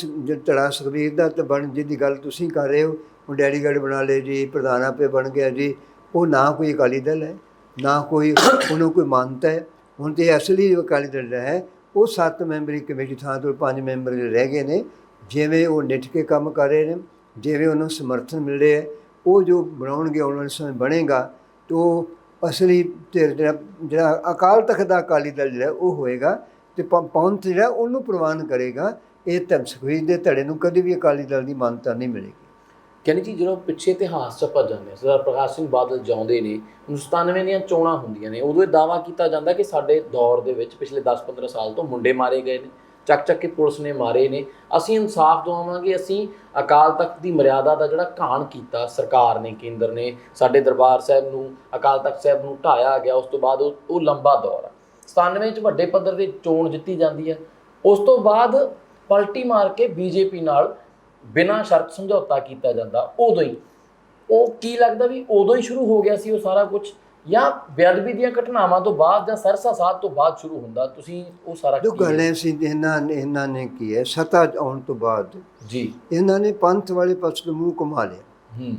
ਧੜਾ ਸੁਖਬੀਰ ਦਾ ਤੇ ਬਣ ਜਿਹਦੀ ਗੱਲ ਤੁਸੀਂ ਕਰ ਰਹੇ ਹੋ ਉਹ ਡੈਡੀਗੇਟ ਬਣਾ ਲਏ ਜੀ ਪ੍ਰਧਾਨ ਆਪੇ ਬਣ ਗਿਆ ਜੀ ਉਹ ਨਾ ਕੋਈ ਅਕਾਲੀ ਦਲ ਹੈ ਨਾ ਕੋਈ ਉਹਨੂੰ ਕੋਈ ਮਾਨਤਾ ਹੈ। ਹੁਣ ਤੇ ਅਸਲੀ ਅਕਾਲੀ ਦਲ ਹੈ ਉਹ ਸੱਤ ਮੈਂਬਰੀ ਕਮੇਟੀ ਥਾਂ ਤੋਂ ਪੰਜ ਮੈਂਬਰ ਰਹਿ ਗਏ ਨੇ ਜਿਵੇਂ ਉਹ ਨਿੱਠ ਕੇ ਕੰਮ ਕਰ ਰਹੇ ਨੇ ਜਿਵੇਂ ਉਹਨਾਂ ਸਮਰਥਨ ਮਿਲ ਰਿਹਾ ਹੈ ਉਹ ਜੋ ਬਣਾਉਣਗੇ ਆਉਣ ਵਾਲੇ ਸਮੇਂ ਬਣੇਗਾ ਤੋ ਅਸਲੀ ਧਿਰ ਜਿਹੜਾ ਜਿਹੜਾ ਅਕਾਲ ਤਖਤ ਦਾ ਅਕਾਲੀ ਦਲ ਜਿਹੜਾ ਉਹ ਹੋਏਗਾ ਤੇ ਪੰਥ ਜਿਹੜਾ ਉਹਨੂੰ ਪ੍ਰਵਾਨ ਕਰੇਗਾ, ਇਹ ਤਾਂ ਦੇ ਧੜੇ ਨੂੰ ਕਦੇ ਵੀ ਅਕਾਲੀ ਦਲ ਦੀ ਮਾਨਤਾ ਨਹੀਂ ਮਿਲੇਗੀ।
ਕਹਿੰਦੇ ਜੀ ਜਦੋਂ ਪਿੱਛੇ ਇਤਿਹਾਸ ਚ ਆਪਾਂ ਜਾਂਦੇ ਹਾਂ, ਸਰਦਾਰ ਪ੍ਰਕਾਸ਼ ਸਿੰਘ ਬਾਦਲ ਜਾਉਂਦੇ ਨੇ 97 ਦੀਆਂ ਚੋਣਾਂ ਹੁੰਦੀਆਂ ਨੇ, ਉਦੋਂ ਇਹ ਦਾਵਾ ਕੀਤਾ ਜਾਂਦਾ ਕਿ ਸਾਡੇ ਦੌਰ ਦੇ ਵਿੱਚ ਪਿਛਲੇ 10-15 ਸਾਲ ਤੋਂ ਮੁੰਡੇ ਮਾਰੇ ਗਏ ਨੇ। ਚੱਕ ਚੱਕ ਕੇ ਪੁਲਿਸ ਨੇ ਮਾਰੇ ਨੇ। ਅਸੀਂ ਇਨਸਾਫ ਦਵਾਵਾਂਗੇ, ਅਸੀਂ ਅਕਾਲ ਤਖਤ ਦੀ ਮਰਿਆਦਾ ਦਾ ਜਿਹੜਾ ਘਾਣ ਕੀਤਾ ਸਰਕਾਰ ਨੇ, ਕੇਂਦਰ ਨੇ, ਸਾਡੇ ਦਰਬਾਰ ਸਾਹਿਬ ਨੂੰ, ਅਕਾਲ ਤਖਤ ਸਾਹਿਬ ਨੂੰ ਢਾਇਆ ਗਿਆ, ਉਸ ਤੋਂ ਬਾਅਦ ਉਹ ਉਹ ਲੰਬਾ ਦੌਰ ਆ। 97 ਚ ਵੱਡੇ ਪੱਧਰ ਤੇ ਚੋਣ ਜਿੱਤੀ ਜਾਂਦੀ ਹੈ ਉਸ ਤੋਂ ਬਾਅਦ ਪਲਟੀ ਮਾਰ ਕੇ ਬੀਜੇਪੀ ਨਾਲ ਬਿਨਾਂ ਸ਼ਰਤ ਸਮਝੌਤਾ ਕੀਤਾ ਜਾਂਦਾ, ਉਦੋਂ ਹੀ। ਉਹ ਕੀ ਲੱਗਦਾ ਵੀ ਉਦੋਂ ਹੀ ਸ਼ੁਰੂ ਹੋ ਗਿਆ ਸੀ ਉਹ ਸਾਰਾ ਕੁਝ ਜਾਂ ਬੇਅਦਬੀ ਦੀਆਂ ਘਟਨਾਵਾਂ ਤੋਂ ਬਾਅਦ ਜਾਂ ਸਰਸਾ ਸਾਧ ਤੋਂ ਬਾਅਦ ਸ਼ੁਰੂ ਹੁੰਦਾ ਤੁਸੀਂ ਉਹ ਸਾਰਾ
ਜੋ
ਕੀ ਹੈ?
ਗੱਲ ਹੈ ਸੀ ਇਹਨਾਂ ਨੇ ਇਹਨਾਂ ਨੇ ਕੀ ਹੈ ਸੱਤਾ ਆਉਣ ਤੋਂ ਬਾਅਦ
ਜੀ।
ਇਹਨਾਂ ਨੇ ਪੰਥ ਵਾਲੇ ਪਾਸੇ ਨੂੰ ਮੂੰਹ ਘੁਮਾ ਲਿਆ।
ਹੂੰ।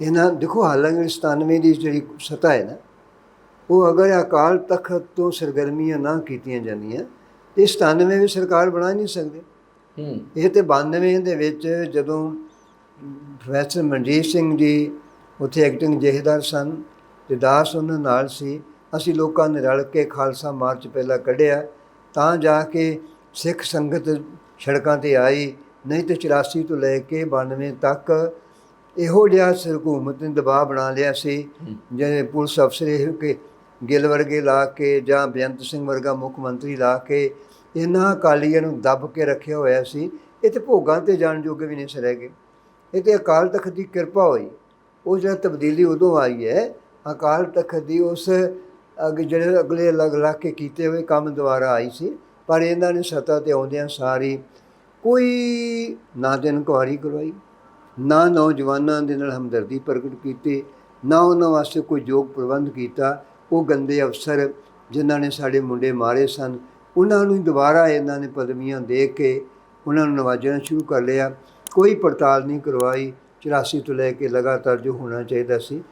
ਇਹਨਾਂ ਦੇਖੋ ਹਾਲਾਂਕਿ 97 ਦੀ ਜਿਹੜੀ ਸੱਤਾ ਹੈ ਨਾ ਉਹ ਅਗਰ ਅਕਾਲ ਤਖਤ ਤੋਂ ਸਰਗਰਮੀਆਂ ਨਾ ਕੀਤੀਆਂ ਜਾਂਦੀਆਂ ਤੇ 97 ਵੀ ਸਰਕਾਰ ਬਣਾ ਨਹੀਂ ਸਕਦੇ।
ਹੂੰ।
ਇਹ ਤੇ 92 ਦੇ ਵਿੱਚ ਜਦੋਂ ਪ੍ਰੋਫੈਸਰ ਮਨਜੀਤ ਸਿੰਘ ਜੀ ਉੱਥੇ ਐਕਟਿੰਗ ਜਥੇਦਾਰ ਸਨ ਤੇ ਦਾਸ ਉਹਨਾਂ ਨਾਲ ਸੀ। ਅਸੀਂ ਲੋਕਾਂ ਨੇ ਰਲ ਕੇ ਖਾਲਸਾ ਮਾਰਚ ਪਹਿਲਾਂ ਕੱਢਿਆ, ਤਾਂ ਜਾ ਕੇ ਸਿੱਖ ਸੰਗਤ ਸੜਕਾਂ ਤੇ ਆਈ, ਨਹੀਂ ਤੇ 84 ਤੋਂ ਲੈ ਕੇ 92 ਤੱਕ ਇਹੋ ਜਿਹਾ ਸਰਕੂਮਤ ਨੇ ਦਬਾਅ ਬਣਾ ਲਿਆ ਸੀ
ਹੂੰ।
ਜਿਹੜੇ ਪੁਲਿਸ ਅਫਸਰ ਇਹ ਕਿ ਗਿੱਲ ਵਰਗੇ ਲਾ ਕੇ ਜਾਂ ਬੇਅੰਤ ਸਿੰਘ ਵਰਗਾ ਮੁੱਖ ਮੰਤਰੀ ਲਾ ਕੇ ਇਹਨਾਂ ਅਕਾਲੀਆਂ ਨੂੰ ਦੱਬ ਕੇ ਰੱਖਿਆ ਹੋਇਆ ਸੀ। ਇਹ ਤੇ ਭੋਗਾਂ ਤੇ ਜਾਣ ਜੋਗੇ ਵੀ ਨਹੀਂ ਸੀ ਰਹਿ ਗਏ। ਇਹ ਤੇ ਅਕਾਲ ਤਖਤ ਦੀ ਕਿਰਪਾ ਹੋਈ। ਉਹ ਜਿਹੜਾ ਤਬਦੀਲੀ ਉਦੋਂ ਆਈ ਹੈ ਅਕਾਲ ਤਖਤ ਦੀ ਉਸ ਅੱਗੇ, ਜਿਹੜੇ ਅਗਲੇ ਅਲੱਗ ਲਾ ਕੇ ਕੀਤੇ ਹੋਏ ਕੰਮ ਦੁਆਰਾ ਆਈ ਸੀ, ਪਰ ਇਹਨਾਂ ਨੇ ਸੱਤਾ ਤੇ ਆਉਂਦਿਆਂ ਸਾਰੀ ਕੋਈ ਨਾ ਤੇ ਇਨਕੁਆਰੀ ਕਰਵਾਈ, ਨਾ ਨੌਜਵਾਨਾਂ ਦੇ ਨਾਲ ਹਮਦਰਦੀ ਪ੍ਰਗਟ ਕੀਤੀ, ਨਾ ਉਹਨਾਂ ਵਾਸਤੇ ਕੋਈ ਯੋਗ ਪ੍ਰਬੰਧ ਕੀਤਾ। ਉਹ ਗੰਦੇ ਅਫਸਰ ਜਿਨ੍ਹਾਂ ਨੇ ਸਾਡੇ ਮੁੰਡੇ ਮਾਰੇ ਸਨ, ਉਹਨਾਂ ਨੂੰ ਦੁਬਾਰਾ ਇਹਨਾਂ ਨੇ ਪਦਵੀਆਂ ਦੇ ਕੇ ਉਹਨਾਂ ਨੂੰ ਨਵਾਜਣਾ ਸ਼ੁਰੂ ਕਰ ਲਿਆ। ਕੋਈ ਪੜਤਾਲ ਨਹੀਂ ਕਰਵਾਈ 84 ਤੋਂ ਲੈ ਕੇ ਲਗਾਤਾਰ ਜੋ ਹੋਣਾ ਚਾਹੀਦਾ ਸੀ।